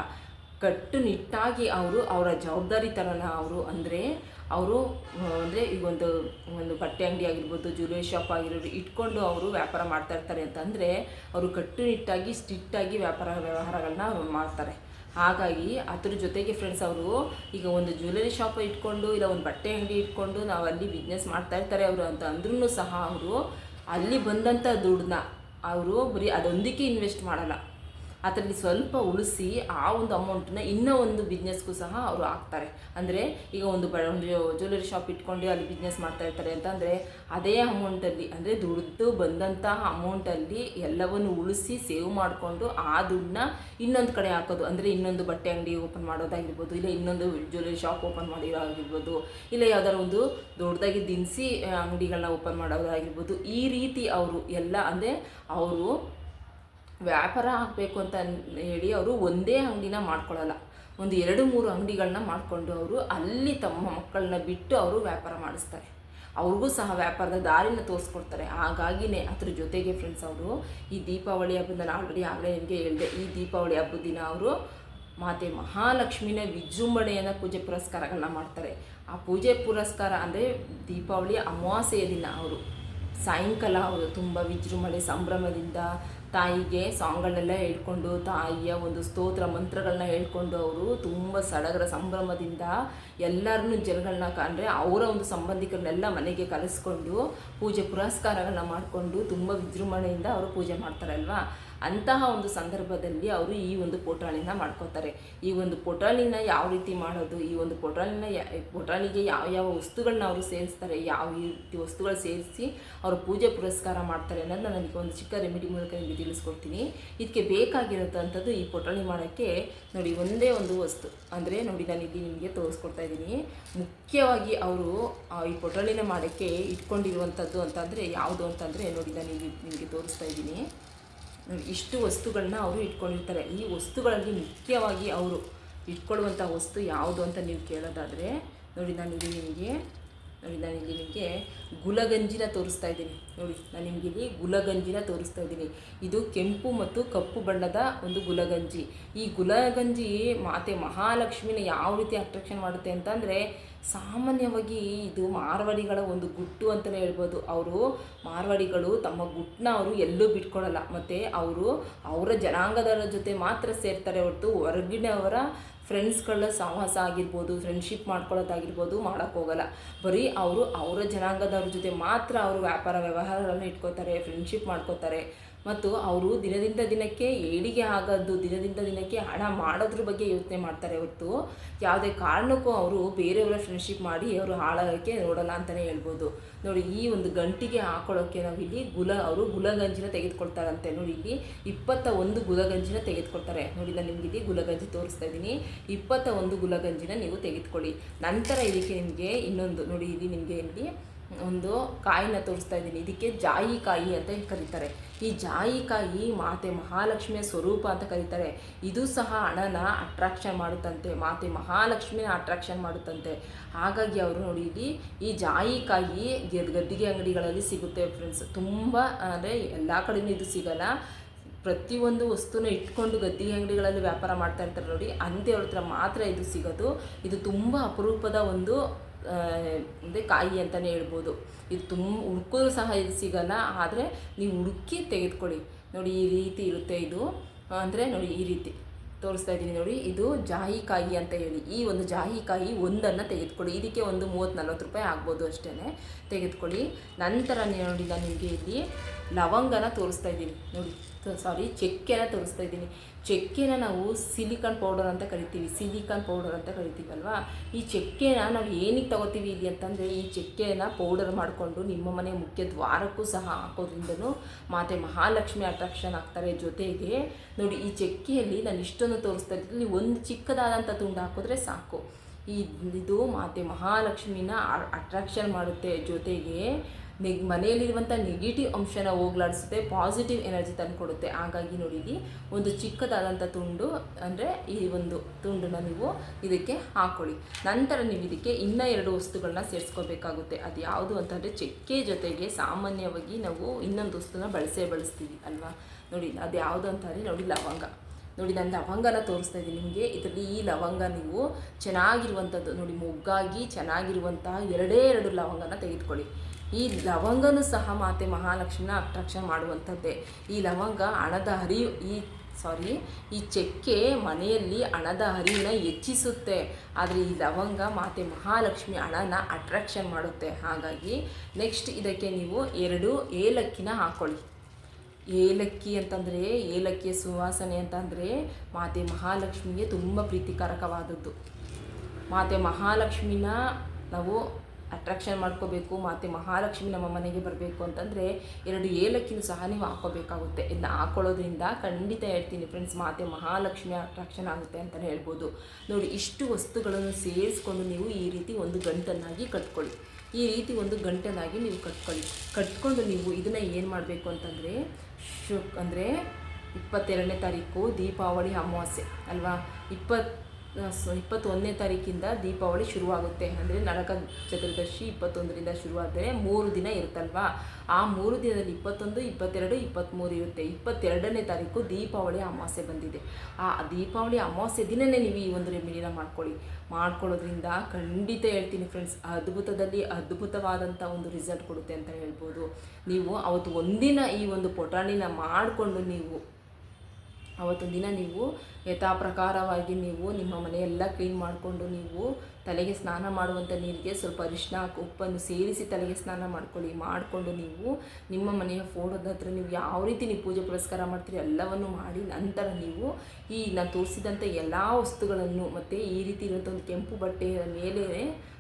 ಕಟ್ಟುನಿಟ್ಟಾಗಿ ಅವರು ಅವರ ಜವಾಬ್ದಾರಿ ಥರನ ಅವರು ಅಂದರೆ ಅವರು ಅಂದರೆ ಈಗ ಒಂದು ಒಂದು ಬಟ್ಟೆ ಅಂಗಡಿ ಆಗಿರ್ಬೋದು ಜ್ಯುವೆಲರಿ ಶಾಪ್ ಆಗಿರ್ಬೋದು, ಇಟ್ಕೊಂಡು ಅವರು ವ್ಯಾಪಾರ ಮಾಡ್ತಾ ಇರ್ತಾರೆ ಅಂತಂದರೆ ಅವರು ಕಟ್ಟುನಿಟ್ಟಾಗಿ, ಸ್ಟ್ರಿಕ್ಟಾಗಿ ವ್ಯಾಪಾರ ವ್ಯವಹಾರಗಳನ್ನ ಅವ್ರು ಮಾಡ್ತಾರೆ. ಹಾಗಾಗಿ ಅದ್ರ ಜೊತೆಗೆ ಫ್ರೆಂಡ್ಸ್ ಅವರು ಈಗ ಒಂದು ಜ್ಯುವೆಲರಿ ಶಾಪ್ ಇಟ್ಕೊಂಡು ಇಲ್ಲ ಒಂದು ಬಟ್ಟೆ ಅಂಗಡಿ ಇಟ್ಕೊಂಡು ನಾವು ಅಲ್ಲಿ ಬಿಸ್ನೆಸ್ ಮಾಡ್ತಾ ಇರ್ತಾರೆ ಅವರು ಅಂತ ಅಂದ್ರೂ ಸಹ ಅವರು ಅಲ್ಲಿ ಬಂದಂಥ ದುಡ್ಡನ್ನ ಅವರು ಬರೀ ಅದೊಂದಕ್ಕೆ ಇನ್ವೆಸ್ಟ್ ಮಾಡಲ್ಲ. ಅದರಲ್ಲಿ ಸ್ವಲ್ಪ ಉಳಿಸಿ ಆ ಒಂದು ಅಮೌಂಟನ್ನ ಇನ್ನೂ ಒಂದು ಬಿಸ್ನೆಸ್ಗೂ ಸಹ ಅವರು ಹಾಕ್ತಾರೆ. ಅಂದರೆ ಈಗ ಒಂದು ಬ, ಒಂದು ಜ್ಯುವೆಲರಿ ಶಾಪ್ ಇಟ್ಕೊಂಡು ಅಲ್ಲಿ ಬಿಸ್ನೆಸ್ ಮಾಡ್ತಾ ಇರ್ತಾರೆ ಅಂತಂದರೆ ಅದೇ ಅಮೌಂಟಲ್ಲಿ ಅಂದರೆ ದುಡ್ದು ಬಂದಂತಹ ಅಮೌಂಟಲ್ಲಿ ಎಲ್ಲವನ್ನು ಉಳಿಸಿ ಸೇವ್ ಮಾಡಿಕೊಂಡು ಆ ದುಡ್ಡನ್ನ ಇನ್ನೊಂದು ಕಡೆ ಹಾಕೋದು. ಅಂದರೆ ಇನ್ನೊಂದು ಬಟ್ಟೆ ಅಂಗಡಿ ಓಪನ್ ಮಾಡೋದಾಗಿರ್ಬೋದು, ಇಲ್ಲ ಇನ್ನೊಂದು ಜ್ಯುವೆಲರಿ ಶಾಪ್ ಓಪನ್ ಮಾಡಿರೋದಾಗಿರ್ಬೋದು, ಇಲ್ಲ ಯಾವ್ದಾದ್ರು ಒಂದು ದೊಡ್ಡದಾಗಿ ದಿನಸಿ ಅಂಗಡಿಗಳನ್ನ ಓಪನ್ ಮಾಡೋದಾಗಿರ್ಬೋದು, ಈ ರೀತಿ ಅವರು ಎಲ್ಲ, ಅಂದರೆ ಅವರು ವ್ಯಾಪಾರ ಆಗಬೇಕು ಅಂತ ಹೇಳಿ ಅವರು ಒಂದೇ ಅಂಗಡಿನ ಮಾಡ್ಕೊಳ್ಳಲ್ಲ. ಒಂದು ಎರಡು, ಮೂರು ಅಂಗಡಿಗಳನ್ನ ಮಾಡಿಕೊಂಡು ಅವರು ಅಲ್ಲಿ ತಮ್ಮ ಮಕ್ಕಳನ್ನ ಬಿಟ್ಟು ಅವರು ವ್ಯಾಪಾರ ಮಾಡಿಸ್ತಾರೆ. ಅವ್ರಿಗೂ ಸಹ ವ್ಯಾಪಾರದ ದಾರಿನ ತೋರಿಸ್ಕೊಡ್ತಾರೆ. ಹಾಗಾಗಿನೇ ಅದ್ರ ಜೊತೆಗೆ ಫ್ರೆಂಡ್ಸ್ ಅವರು, ಈ ದೀಪಾವಳಿ ಹಬ್ಬದ ನಾನು ಆಲ್ರೆಡಿ ಆಗಲೇ ನಿಮಗೆ ಹೇಳಿದೆ, ಈ ದೀಪಾವಳಿ ಹಬ್ಬದ ದಿನ ಅವರು ಮಾತೆ ಮಹಾಲಕ್ಷ್ಮಿನ ವಿಜೃಂಭಣೆಯನ್ನು ಪೂಜೆ ಪುರಸ್ಕಾರಗಳನ್ನ ಮಾಡ್ತಾರೆ. ಆ ಪೂಜೆ ಪುರಸ್ಕಾರ ಅಂದರೆ ದೀಪಾವಳಿ ಅಮಾವಾಸ್ಯೆಯ ದಿನ ಅವರು. ಸಾಯಂಕಾಲ ಅವರು ತುಂಬ ವಿಜೃಂಭಣೆ, ಸಂಭ್ರಮದಿಂದ ತಾಯಿಗೆ ಸಾಂಗ್ಗಳನ್ನೆಲ್ಲ ಹೇಳ್ಕೊಂಡು, ತಾಯಿಯ ಒಂದು ಸ್ತೋತ್ರ ಮಂತ್ರಗಳನ್ನ ಹೇಳ್ಕೊಂಡು ಅವರು ತುಂಬ ಸಡಗರ ಸಂಭ್ರಮದಿಂದ ಎಲ್ಲರನ್ನೂ ಜನಗಳನ್ನ ಕಾಣ್ರೆ ಅವರ ಒಂದು ಸಂಬಂಧಿಕರನ್ನೆಲ್ಲ ಮನೆಗೆ ಕಲಿಸ್ಕೊಂಡು, ಪೂಜೆ ಪುರಸ್ಕಾರಗಳನ್ನ ಮಾಡಿಕೊಂಡು ತುಂಬ ವಿಜೃಂಭಣೆಯಿಂದ ಅವರು ಪೂಜೆ ಮಾಡ್ತಾರಲ್ವಾ? ಅಂತಹ ಒಂದು ಸಂದರ್ಭದಲ್ಲಿ ಅವರು ಈ ಒಂದು ಪೋಟಾಳಿನ ಮಾಡ್ಕೋತಾರೆ. ಈ ಒಂದು ಪೋಟಾಳಿನ ಯಾವ ರೀತಿ ಮಾಡೋದು, ಈ ಒಂದು ಪೋಟಾಳಿನ ಯಾ ಪೋಟಾಳಿಗೆ ಯಾವ ಯಾವ ವಸ್ತುಗಳನ್ನ ಅವರು ಸೇರಿಸ್ತಾರೆ, ಯಾವ ರೀತಿ ವಸ್ತುಗಳು ಸೇರಿಸಿ ಅವರು ಪೂಜೆ ಪುರಸ್ಕಾರ ಮಾಡ್ತಾರೆ ಅನ್ನೋದನ್ನ ನನಗೆ ಒಂದು ಚಿಕ್ಕ ರೆಮಿಡಿ ಮೂಲಕ ನಿಮಗೆ ತಿಳಿಸ್ಕೊಡ್ತೀನಿ. ಇದಕ್ಕೆ ಬೇಕಾಗಿರೋದಂಥದ್ದು ಈ ಪೊಟಾಣಿ ಮಾಡೋಕ್ಕೆ ನೋಡಿ ಒಂದೇ ಒಂದು ವಸ್ತು. ಅಂದರೆ ನೋಡಿ ನಾನು ಇಲ್ಲಿ ನಿಮಗೆ ತೋರಿಸ್ಕೊಡ್ತಾ ಇದ್ದೀನಿ. ಮುಖ್ಯವಾಗಿ ಅವರು ಈ ಪೊಟ್ರಾಳಿನ ಮಾಡೋಕ್ಕೆ ಇಟ್ಕೊಂಡಿರುವಂಥದ್ದು ಅಂತಂದರೆ ಯಾವುದು ಅಂತಂದರೆ ನೋಡಿ ನಾನು ಇಲ್ಲಿ ನಿಮಗೆ ತೋರಿಸ್ತಾ ಇದ್ದೀನಿ. ಇಷ್ಟು ವಸ್ತುಗಳನ್ನ ಅವರು ಇಟ್ಕೊಂಡಿರ್ತಾರೆ. ಈ ವಸ್ತುಗಳಲ್ಲಿ ಮುಖ್ಯವಾಗಿ ಅವರು ಇಟ್ಕೊಳ್ಳುವಂಥ ವಸ್ತು ಯಾವುದು ಅಂತ ನೀವು ಕೇಳೋದಾದರೆ, ನೋಡಿ ನಾನು ಇಲ್ಲಿ ನಿಮಗೆ ನೋಡಿ ನಾನು ಇಲ್ಲಿ ನಿಮಗೆ ಗುಲಗಂಜಿನ ತೋರಿಸ್ತಾ ಇದ್ದೀನಿ. ನೋಡಿ, ನಾನು ನಿಮಗೆ ಇಲ್ಲಿ ಗುಲಗಂಜಿನ ತೋರಿಸ್ತಾ ಇದ್ದೀನಿ. ಇದು ಕೆಂಪು ಮತ್ತು ಕಪ್ಪು ಬಣ್ಣದ ಒಂದು ಗುಲಗಂಜಿ. ಈ ಗುಲಗಂಜಿ ಮಾತೆ ಮಹಾಲಕ್ಷ್ಮಿನ ಯಾವ ರೀತಿ ಅಟ್ರಾಕ್ಷನ್ ಮಾಡುತ್ತೆ ಅಂತಂದರೆ, ಸಾಮಾನ್ಯವಾಗಿ ಇದು ಮಾರ್ವಾಡಿಗಳ ಒಂದು ಗುಟ್ಟು ಅಂತಲೇ ಹೇಳ್ಬೋದು. ಅವರು ಮಾರ್ವಾಡಿಗಳು ತಮ್ಮ ಗುಟ್ಟನ್ನ ಅವರು ಎಲ್ಲೂ ಬಿಟ್ಕೊಡಲ್ಲ ಮತ್ತು ಅವರು ಅವರ ಜನಾಂಗದವರ ಜೊತೆ ಮಾತ್ರ ಸೇರ್ತಾರೆ ಹೊರತು ಹೊರಗಿನವರ ಫ್ರೆಂಡ್ಸ್ಗಳ ಸಹವಾಸ ಆಗಿರ್ಬೋದು ಫ್ರೆಂಡ್ಶಿಪ್ ಮಾಡ್ಕೊಳ್ಳೋದಾಗಿರ್ಬೋದು ಮಾಡೋಕ್ಕೋಗಲ್ಲ ಬರೀ ಅವರು ಅವರ ಜನಾಂಗದವ್ರ ಜೊತೆ ಮಾತ್ರ ಅವರು ವ್ಯಾಪಾರ ವ್ಯವಹಾರಗಳನ್ನು ಇಟ್ಕೋತಾರೆ ಫ್ರೆಂಡ್ಶಿಪ್ ಮಾಡ್ಕೋತಾರೆ. ಮತ್ತು ಅವರು ದಿನದಿಂದ ದಿನಕ್ಕೆ ಏಳಿಗೆ ಆಗೋದು ದಿನದಿಂದ ದಿನಕ್ಕೆ ಹಣ ಮಾಡೋದ್ರ ಬಗ್ಗೆ ಯೋಚನೆ ಮಾಡ್ತಾರೆ ಹೊರತು ಯಾವುದೇ ಕಾರಣಕ್ಕೂ ಅವರು ಬೇರೆಯವರ ಫ್ರೆಂಡ್ಶಿಪ್ ಮಾಡಿ ಅವರು ಹಾಳಾಗೋಕ್ಕೆ ನೋಡೋಣ ಅಂತಲೇ ಹೇಳ್ಬೋದು. ನೋಡಿ, ಈ ಒಂದು ಗಂಟಿಗೆ ಹಾಕೊಳ್ಳೋಕ್ಕೆ ನಾವು ಇಲ್ಲಿ ಗುಲ, ಅವರು ಗುಲಗಂಜಿನ ತೆಗೆದುಕೊಳ್ತಾರಂತೆ. ನೋಡಿ, ಇಲ್ಲಿ ಇಪ್ಪತ್ತ ಒಂದು ಗುಲಗಂಜಿನ ತೆಗೆದುಕೊಳ್ತಾರೆ. ನೋಡಿ, ನಾನು ನಿಮಗೆ ಇಲ್ಲಿ ಗುಲಗಂಜಿ ತೋರಿಸ್ತಾ ಇದ್ದೀನಿ. ಇಪ್ಪತ್ತ ಒಂದು ಗುಲಗಂಜಿನ ನೀವು ತೆಗೆದುಕೊಳ್ಳಿ. ನಂತರ ಇದಕ್ಕೆ ನಿಮಗೆ ಇನ್ನೊಂದು, ನೋಡಿ, ಇಲ್ಲಿ ನಿಮಗೆ ಇಲ್ಲಿ ಒಂದು ಕಾಯಿನ ತೋರಿಸ್ತಾ ಇದ್ದೀನಿ. ಇದಕ್ಕೆ ಜಾಯಿಕಾಯಿ ಅಂತ ಕರೀತಾರೆ. ಈ ಜಾಯಿಕಾಯಿ ಮಾತೆ ಮಹಾಲಕ್ಷ್ಮಿಯ ಸ್ವರೂಪ ಅಂತ ಕರೀತಾರೆ. ಇದು ಸಹ ಹಣನ ಅಟ್ರಾಕ್ಷನ್ ಮಾಡುತ್ತಂತೆ. ಮಾತೆ ಮಹಾಲಕ್ಷ್ಮಿನ ಅಟ್ರಾಕ್ಷನ್ ಮಾಡುತ್ತಂತೆ. ಹಾಗಾಗಿ ಅವರು ನೋಡಿ, ಇಲ್ಲಿ ಈ ಜಾಯಿಕಾಯಿ ಗದ್ದಿಗೆ ಅಂಗಡಿಗಳಲ್ಲಿ ಸಿಗುತ್ತೆ ಫ್ರೆಂಡ್ಸ್ ತುಂಬ, ಅಂದರೆ ಎಲ್ಲ ಕಡೆಯೂ ಇದು ಸಿಗಲ್ಲ. ಪ್ರತಿಯೊಂದು ವಸ್ತುನ ಇಟ್ಕೊಂಡು ಗದ್ದಿಗೆ ಅಂಗಡಿಗಳಲ್ಲಿ ವ್ಯಾಪಾರ ಮಾಡ್ತಾ ಇರ್ತಾರೆ ನೋಡಿ. ಅಂಥವ್ರ ಹತ್ರ ಮಾತ್ರ ಇದು ಸಿಗೋದು. ಇದು ತುಂಬ ಅಪರೂಪದ ಒಂದು ಅಂದರೆ ಕಾಯಿ ಅಂತಲೇ ಹೇಳ್ಬೋದು. ಇದು ತುಂಬ ಹುಡ್ಕಿದ್ರು ಸಹ ಇದು ಸಿಗಲ್ಲ, ಆದರೆ ನೀವು ಹುಡುಕಿ ತೆಗೆದುಕೊಳ್ಳಿ. ನೋಡಿ ಈ ರೀತಿ ಇರುತ್ತೆ ಇದು. ಅಂದರೆ ನೋಡಿ ಈ ರೀತಿ ತೋರಿಸ್ತಾ ಇದ್ದೀನಿ ನೋಡಿ, ಇದು ಜಾಯಿಕಾಯಿ ಅಂತ ಹೇಳಿ. ಈ ಒಂದು ಜಾಯಿಕಾಯಿ ಒಂದನ್ನು ತೆಗೆದುಕೊಳ್ಳಿ. ಇದಕ್ಕೆ ಒಂದು ಮೂವತ್ತು ನಲ್ವತ್ತು ರೂಪಾಯಿ ಆಗ್ಬೋದು ಅಷ್ಟೇ ತೆಗೆದುಕೊಳ್ಳಿ. ನಂತರ ನೋಡಿ ನಾನು ನಿಮಗೆ ಇಲ್ಲಿ ಲವಂಗನ ತೋರಿಸ್ತಾ ಇದ್ದೀನಿ. ನೋಡಿ ಸಾರಿ ಚಕ್ಕೆನ ತೋರಿಸ್ತಾ ಇದ್ದೀನಿ. ಚಕ್ಕೆನ ನಾವು ಸಿಲಿಕಾನ್ ಪೌಡರ್ ಅಂತ ಕರಿತೀವಿ, ಸಿಲಿಕಾನ್ ಪೌಡರ್ ಅಂತ ಕರಿತೀವಲ್ವಾ? ಈ ಚಕ್ಕೆನ ನಾವು ಏನಕ್ಕೆ ತಗೋತೀವಿ ಇಲ್ಲಿ ಅಂತಂದರೆ, ಈ ಚಕ್ಕೆನ ಪೌಡರ್ ಮಾಡಿಕೊಂಡು ನಿಮ್ಮ ಮನೆ ಮುಖ್ಯ ದ್ವಾರಕ್ಕೂ ಸಹ ಹಾಕೋದ್ರಿಂದನೂ ಮಾತೆ ಮಹಾಲಕ್ಷ್ಮಿ ಅಟ್ರಾಕ್ಷನ್ ಆಗ್ತಾರೆ ಜೊತೆಗೆ. ನೋಡಿ, ಈ ಚಕ್ಕೆಯಲ್ಲಿ ನಾನು ಇಷ್ಟೊಂದು ತೋರಿಸ್ತಾ ಇದ್ದೀನಿ. ಒಂದು ಚಿಕ್ಕದಾದಂಥ ತುಂಡು ಹಾಕಿದ್ರೆ ಸಾಕು. ಈ ಇದು ಮಾತೆ ಮಹಾಲಕ್ಷ್ಮಿನ ಅಟ್ರಾಕ್ಷನ್ ಮಾಡುತ್ತೆ ಜೊತೆಗೆ. ನೆಗ್ ಮನೆಯಲ್ಲಿರುವಂಥ ನೆಗೆಟಿವ್ ಅಂಶನ ಹೋಗ್ಲಾಡಿಸುತ್ತೆ ಪಾಸಿಟಿವ್ ಎನರ್ಜಿ ತಂದುಕೊಡುತ್ತೆ. ಹಾಗಾಗಿ ನೋಡಿ ಒಂದು ಚಿಕ್ಕದಾದಂಥ ತುಂಡು ಅಂದರೆ ಈ ಒಂದು ತುಂಡನ್ನ ನೀವು ಇದಕ್ಕೆ ಹಾಕ್ಕೊಳ್ಳಿ ನಂತರ ನೀವು ಇದಕ್ಕೆ ಇನ್ನೂ ಎರಡು ವಸ್ತುಗಳನ್ನ ಸೇರಿಸ್ಕೋಬೇಕಾಗುತ್ತೆ. ಅದು ಯಾವುದು ಅಂತಂದರೆ ಚಕ್ಕೆ ಜೊತೆಗೆ ಸಾಮಾನ್ಯವಾಗಿ ನಾವು ಇನ್ನೊಂದು ವಸ್ತುನ ಬಳಸೇ ಬಳಸ್ತೀವಿ ಅಲ್ವಾ? ನೋಡಿ, ಅದು ಯಾವುದು ಅಂತಂದರೆ ನೋಡಿ ಲವಂಗ. ನೋಡಿ, ನಾನು ಲವಂಗನ ತೋರಿಸ್ತಾ ಇದ್ದೀನಿ ನಿಮಗೆ. ಇದರಲ್ಲಿ ಈ ಲವಂಗ ನೀವು ಚೆನ್ನಾಗಿರುವಂಥದ್ದು ನೋಡಿ, ಮೊಗ್ಗಾಗಿ ಚೆನ್ನಾಗಿರುವಂತಹ ಎರಡೇ ಎರಡು ಲವಂಗನ ತೆಗೆದುಕೊಳ್ಳಿ. ಈ ಲವಂಗನೂ ಸಹ ಮಾತೆ ಮಹಾಲಕ್ಷ್ಮಿನ ಅಟ್ರಾಕ್ಷನ್ ಮಾಡುವಂಥದ್ದೇ. ಈ ಲವಂಗ ಹಣದ ಹರಿವು, ಈ, ಸಾರಿ, ಈ ಚೆಕ್ಕೆ ಮನೆಯಲ್ಲಿ ಹಣದ ಹರಿವಿನ ಹೆಚ್ಚಿಸುತ್ತೆ. ಆದರೆ ಈ ಲವಂಗ ಮಾತೆ ಮಹಾಲಕ್ಷ್ಮಿ ಹಣನ ಅಟ್ರಾಕ್ಷನ್ ಮಾಡುತ್ತೆ. ಹಾಗಾಗಿ ನೆಕ್ಸ್ಟ್ ಇದಕ್ಕೆ ನೀವು ಎರಡು ಏಲಕ್ಕಿನ ಹಾಕ್ಕೊಳ್ಳಿ ಏಲಕ್ಕಿ ಅಂತಂದರೆ, ಏಲಕ್ಕಿಯ ಸುವಾಸನೆ ಅಂತಂದರೆ ಮಾತೆ ಮಹಾಲಕ್ಷ್ಮಿಗೆ ತುಂಬ ಪ್ರೀತಿಕಾರಕವಾದದ್ದು. ಮಾತೆ ಮಹಾಲಕ್ಷ್ಮಿನ ನಾವು ಅಟ್ರಾಕ್ಷನ್ ಮಾಡ್ಕೋಬೇಕು ಮತ್ತು ಮಹಾಲಕ್ಷ್ಮಿ ನಮ್ಮ ಮನೆಗೆ ಬರಬೇಕು ಅಂತಂದರೆ ಎರಡು ಏಲಕ್ಕಿನ ಸಹ ನೀವು ಹಾಕೋಬೇಕಾಗುತ್ತೆ ಇದನ್ನ ಹಾಕೊಳ್ಳೋದ್ರಿಂದ ಖಂಡಿತ ಹೇಳ್ತೀನಿ ಫ್ರೆಂಡ್ಸ್ ಮಾತೆ ಮಹಾಲಕ್ಷ್ಮಿ ಅಟ್ರಾಕ್ಷನ್ ಆಗುತ್ತೆ ಅಂತಲೇ ಹೇಳ್ಬೋದು. ನೋಡಿ, ಇಷ್ಟು ವಸ್ತುಗಳನ್ನು ಸೇರಿಸ್ಕೊಂಡು ನೀವು ಈ ರೀತಿ ಒಂದು ಗಂಟನ್ನಾಗಿ ಕಟ್ಕೊಳ್ಳಿ. ಈ ರೀತಿ ಒಂದು ಗಂಟನಾಗಿ ನೀವು ಕಟ್ಕೊಳ್ಳಿ. ಕಟ್ಕೊಂಡು ನೀವು ಇದನ್ನು ಏನು ಮಾಡಬೇಕು ಅಂತಂದರೆ, ಶು, ಅಂದರೆ ಇಪ್ಪತ್ತೆರಡನೇ ತಾರೀಕು ದೀಪಾವಳಿ ಅಮಾವಾಸ್ಯೆ, ಅಲ್ವಾ? ಇಪ್ಪತ್ತು ಇಪ್ಪತ್ತೊಂದನೇ ತಾರೀಕಿಂದ ದೀಪಾವಳಿ ಶುರುವಾಗುತ್ತೆ. ಅಂದರೆ ನರಕ ಚತುರ್ದಶಿ ಇಪ್ಪತ್ತೊಂದರಿಂದ ಶುರುವಾದರೆ ಮೂರು ದಿನ ಇರುತ್ತಲ್ವಾ? ಆ ಮೂರು ದಿನದಲ್ಲಿ ಇಪ್ಪತ್ತೊಂದು, ಇಪ್ಪತ್ತೆರಡು, ಇಪ್ಪತ್ತ್ಮೂರು ಇರುತ್ತೆ. ಇಪ್ಪತ್ತೆರಡನೇ ತಾರೀಕು ದೀಪಾವಳಿ ಅಮಾವಾಸ್ಯೆ ಬಂದಿದೆ. ಆ ದೀಪಾವಳಿ ಅಮಾವಾಸ್ಯೆ ದಿನವೇ ನೀವು ಈ ಒಂದು ರೆಮಿಡಿನ ಮಾಡ್ಕೊಳ್ಳಿ. ಮಾಡ್ಕೊಳ್ಳೋದ್ರಿಂದ ಖಂಡಿತ ಹೇಳ್ತೀನಿ ಫ್ರೆಂಡ್ಸ್ ಅದ್ಭುತದಲ್ಲಿ ಅದ್ಭುತವಾದಂಥ ಒಂದು ರಿಸಲ್ಟ್ ಕೊಡುತ್ತೆ ಅಂತ ಹೇಳ್ಬೋದು. ನೀವು ಅವತ್ತು ಒಂದಿನ ಈ ಒಂದು ಪೊಟಾಣಿನ ಮಾಡಿಕೊಂಡು ನೀವು ಅವತ್ತೊಂದು ದಿನ ನೀವು ಯಥಾಪ್ರಕಾರವಾಗಿ ನೀವು ನಿಮ್ಮ ಮನೆಯೆಲ್ಲ ಕ್ಲೀನ್ ಮಾಡಿಕೊಂಡು ನೀವು ತಲೆಗೆ ಸ್ನಾನ ಮಾಡುವಂಥ ನೀರಿಗೆ ಸ್ವಲ್ಪ ಅರಿಶಿನ ಉಪ್ಪನ್ನು ಸೇರಿಸಿ ತಲೆಗೆ ಸ್ನಾನ ಮಾಡ್ಕೊಳ್ಳಿ. ಮಾಡಿಕೊಂಡು ನೀವು ನಿಮ್ಮ ಮನೆಯ ಫೋಟೋದ ಹತ್ರ ನೀವು ಯಾವ ರೀತಿ ನೀವು ಪೂಜೆ ಪುರಸ್ಕಾರ ಮಾಡ್ತೀರಿ ಎಲ್ಲವನ್ನು ಮಾಡಿ ನಂತರ ನೀವು ಈ ನಾನು ತೋರಿಸಿದಂಥ ಎಲ್ಲ ವಸ್ತುಗಳನ್ನು ಮತ್ತು ಈ ರೀತಿ ಇರುವಂಥ ಒಂದು ಕೆಂಪು ಬಟ್ಟೆಯ ಮೇಲೆ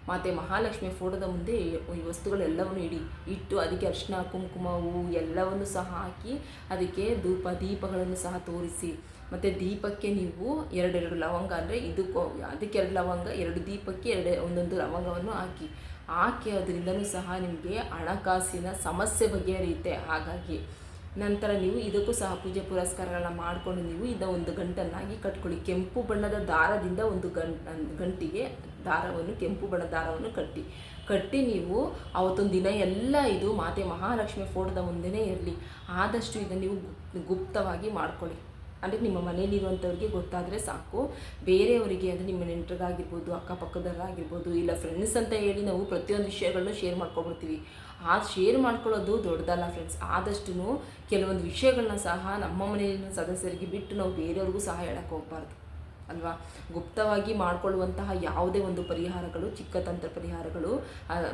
ಮತ್ತು ಮಹಾಲಕ್ಷ್ಮಿ ಫೋಟೋದ ಮುಂದೆ ಈ ವಸ್ತುಗಳೆಲ್ಲವನ್ನು ಇಡಿ, ಇಟ್ಟು ಅದಕ್ಕೆ ಅರಿಶಿನ, ಕುಂಕುಮ, ಹೂವು ಎಲ್ಲವನ್ನು ಸಹ ಹಾಕಿ ಅದಕ್ಕೆ ಧೂಪ, ದೀಪಗಳನ್ನು ಸಹ ತೋರಿಸಿ. ಮತ್ತು ದೀಪಕ್ಕೆ ನೀವು ಎರಡೆರಡು ಲವಂಗ ಅಂದರೆ ಇದಕ್ಕೂ ಅದಕ್ಕೆ ಎರಡು ಲವಂಗ, ಎರಡು ದೀಪಕ್ಕೆ ಎರಡು, ಒಂದೊಂದು ಲವಂಗವನ್ನು ಹಾಕಿ. ಹಾಕಿ ಅದರಿಂದಲೂ ಸಹ ನಿಮಗೆ ಹಣಕಾಸಿನ ಸಮಸ್ಯೆ ಬಗೆಹರಿಯುತ್ತೆ. ಹಾಗಾಗಿ ನಂತರ ನೀವು ಇದಕ್ಕೂ ಸಹ ಪೂಜೆ ಪುರಸ್ಕಾರಗಳನ್ನ ಮಾಡಿಕೊಂಡು ನೀವು ಇದನ್ನ ಒಂದು ಗಂಟನ್ನಾಗಿ ಕಟ್ಕೊಳ್ಳಿ. ಕೆಂಪು ಬಣ್ಣದ ದಾರದಿಂದ ಒಂದು ಗಂಟ, ಗಂಟಿಗೆ ದಾರವನ್ನು, ಕೆಂಪು ಬಣ್ಣದ ದಾರವನ್ನು ಕಟ್ಟಿ. ಕಟ್ಟಿ ನೀವು ಅವತ್ತೊಂದು ದಿನ ಎಲ್ಲ ಇದು ಮಾತೆ ಮಹಾಲಕ್ಷ್ಮಿ ಫೋಟೋದ ಮುಂದೆನೇ ಇರಲಿ. ಆದಷ್ಟು ಇದನ್ನು ನೀವು ಗುಪ್ತವಾಗಿ ಮಾಡ್ಕೊಳ್ಳಿ. ಅಂದರೆ ನಿಮ್ಮ ಮನೇಲಿರುವಂಥವ್ರಿಗೆ ಗೊತ್ತಾದರೆ ಸಾಕು. ಬೇರೆಯವರಿಗೆ ಅಂದರೆ ನಿಮ್ಮ ನೆಂಟರಿಗಾಗಿರ್ಬೋದು, ಅಕ್ಕಪಕ್ಕದವರಾಗಿರ್ಬೋದು, ಇಲ್ಲ ಫ್ರೆಂಡ್ಸ್ ಅಂತ ಹೇಳಿ ನಾವು ಪ್ರತಿಯೊಂದು ವಿಷಯಗಳನ್ನೂ ಶೇರ್ ಮಾಡ್ಕೊಬಿಡ್ತೀವಿ ಆ ಶೇರ್ ಮಾಡ್ಕೊಳ್ಳೋದು ದೊಡ್ಡದಲ್ಲ ಫ್ರೆಂಡ್ಸ್ ಆದಷ್ಟು ಕೆಲವೊಂದು ವಿಷಯಗಳನ್ನ ಸಹ ನಮ್ಮ ಮನೆಯಲ್ಲಿನ ಸದಸ್ಯರಿಗೆ ಬಿಟ್ಟು ನಾವು ಬೇರೆಯವ್ರಿಗೂ ಸಹ ಹೇಳಕ್ಕೆ ಹೋಗ್ಬಾರ್ದು. ಅಲ್ವಾ? ಗುಪ್ತವಾಗಿ ಮಾಡಿಕೊಳ್ಳುವಂತಹ ಯಾವುದೇ ಒಂದು ಪರಿಹಾರಗಳು, ಚಿಕ್ಕ ತಂತ್ರ ಪರಿಹಾರಗಳು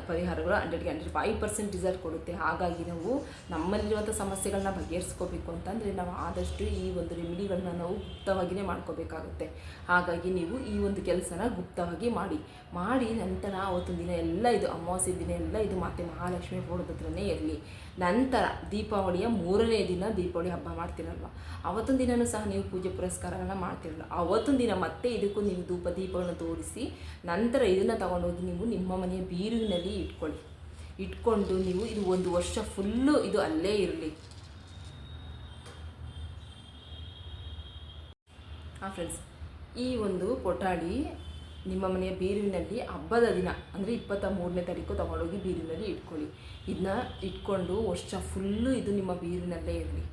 ಪರಿಹಾರಗಳು ಹಂಡ್ರೆಡ್ಗೆ ಹಂಡ್ರೆಡ್ ಫೈವ್ ಪರ್ಸೆಂಟ್ ರಿಸಲ್ಟ್ ಕೊಡುತ್ತೆ. ಹಾಗಾಗಿ ನಾವು ನಮ್ಮಲ್ಲಿರುವಂಥ ಸಮಸ್ಯೆಗಳನ್ನ ಬಗೆಹರಿಸ್ಕೋಬೇಕು ಅಂತಂದರೆ ನಾವು ಆದಷ್ಟು ಈ ಒಂದು ರೆಮಿಡಿಗಳನ್ನ ನಾವು ಗುಪ್ತವಾಗಿಯೇ ಮಾಡ್ಕೋಬೇಕಾಗುತ್ತೆ. ಹಾಗಾಗಿ ನೀವು ಈ ಒಂದು ಕೆಲಸನ ಗುಪ್ತವಾಗಿ ಮಾಡಿ. ಮಾಡಿ ನಂತರ ಅವತ್ತೊಂದು ದಿನ ಎಲ್ಲ ಇದು ಅಮಾವಾಸ್ಯ ದಿನ ಎಲ್ಲ ಇದು ಮಾತೆ ಮಹಾಲಕ್ಷ್ಮಿ ಫೋಟೋದ ಹತ್ರನೇ ಇರಲಿ. ನಂತರ ದೀಪಾವಳಿಯ ಮೂರನೇ ದಿನ ದೀಪಾವಳಿ ಹಬ್ಬ ಮಾಡ್ತಿರಲ್ವ? ಅವತ್ತೊಂದು ದಿನವೂ ಸಹ ನೀವು ಪೂಜೆ ಪುರಸ್ಕಾರಗಳನ್ನ ಮಾಡ್ತಿರಲ್ಲ ಅವತ್ತೊಂದು ದಿನ ಮತ್ತೆ ಇದಕ್ಕೂ ನೀವು ಧೂಪ ದೀಪಗಳನ್ನು ತೋರಿಸಿ ನಂತರ ಇದನ್ನು ತಗೊಂಡೋಗಿ ನೀವು ನಿಮ್ಮ ಮನೆಯ ಬೀರುವಿನಲ್ಲಿ ಇಟ್ಕೊಳ್ಳಿ. ಇಟ್ಕೊಂಡು ನೀವು ಇದು ಒಂದು ವರ್ಷ ಫುಲ್ಲು ಇದು ಅಲ್ಲೇ ಇರಲಿ. ಹಾಂ ಫ್ರೆಂಡ್ಸ್ ಈ ಒಂದು ಕೊಠಾಡಿ ನಿಮ್ಮ ಮನೆಯ ಬೀರುವಿನಲ್ಲಿ ಹಬ್ಬದ ದಿನ, ಅಂದರೆ ಇಪ್ಪತ್ತ ಮೂರನೇ ತಾರೀಕು ತೊಗೊಂಡೋಗಿ ಬೀರಿನಲ್ಲಿ ಇಟ್ಕೊಳ್ಳಿ. ಇದನ್ನ ಇಟ್ಕೊಂಡು ವರ್ಷ ಫುಲ್ಲು ಇದು ನಿಮ್ಮ ಬೀರಿನಲ್ಲೇ ಇರಲಿ.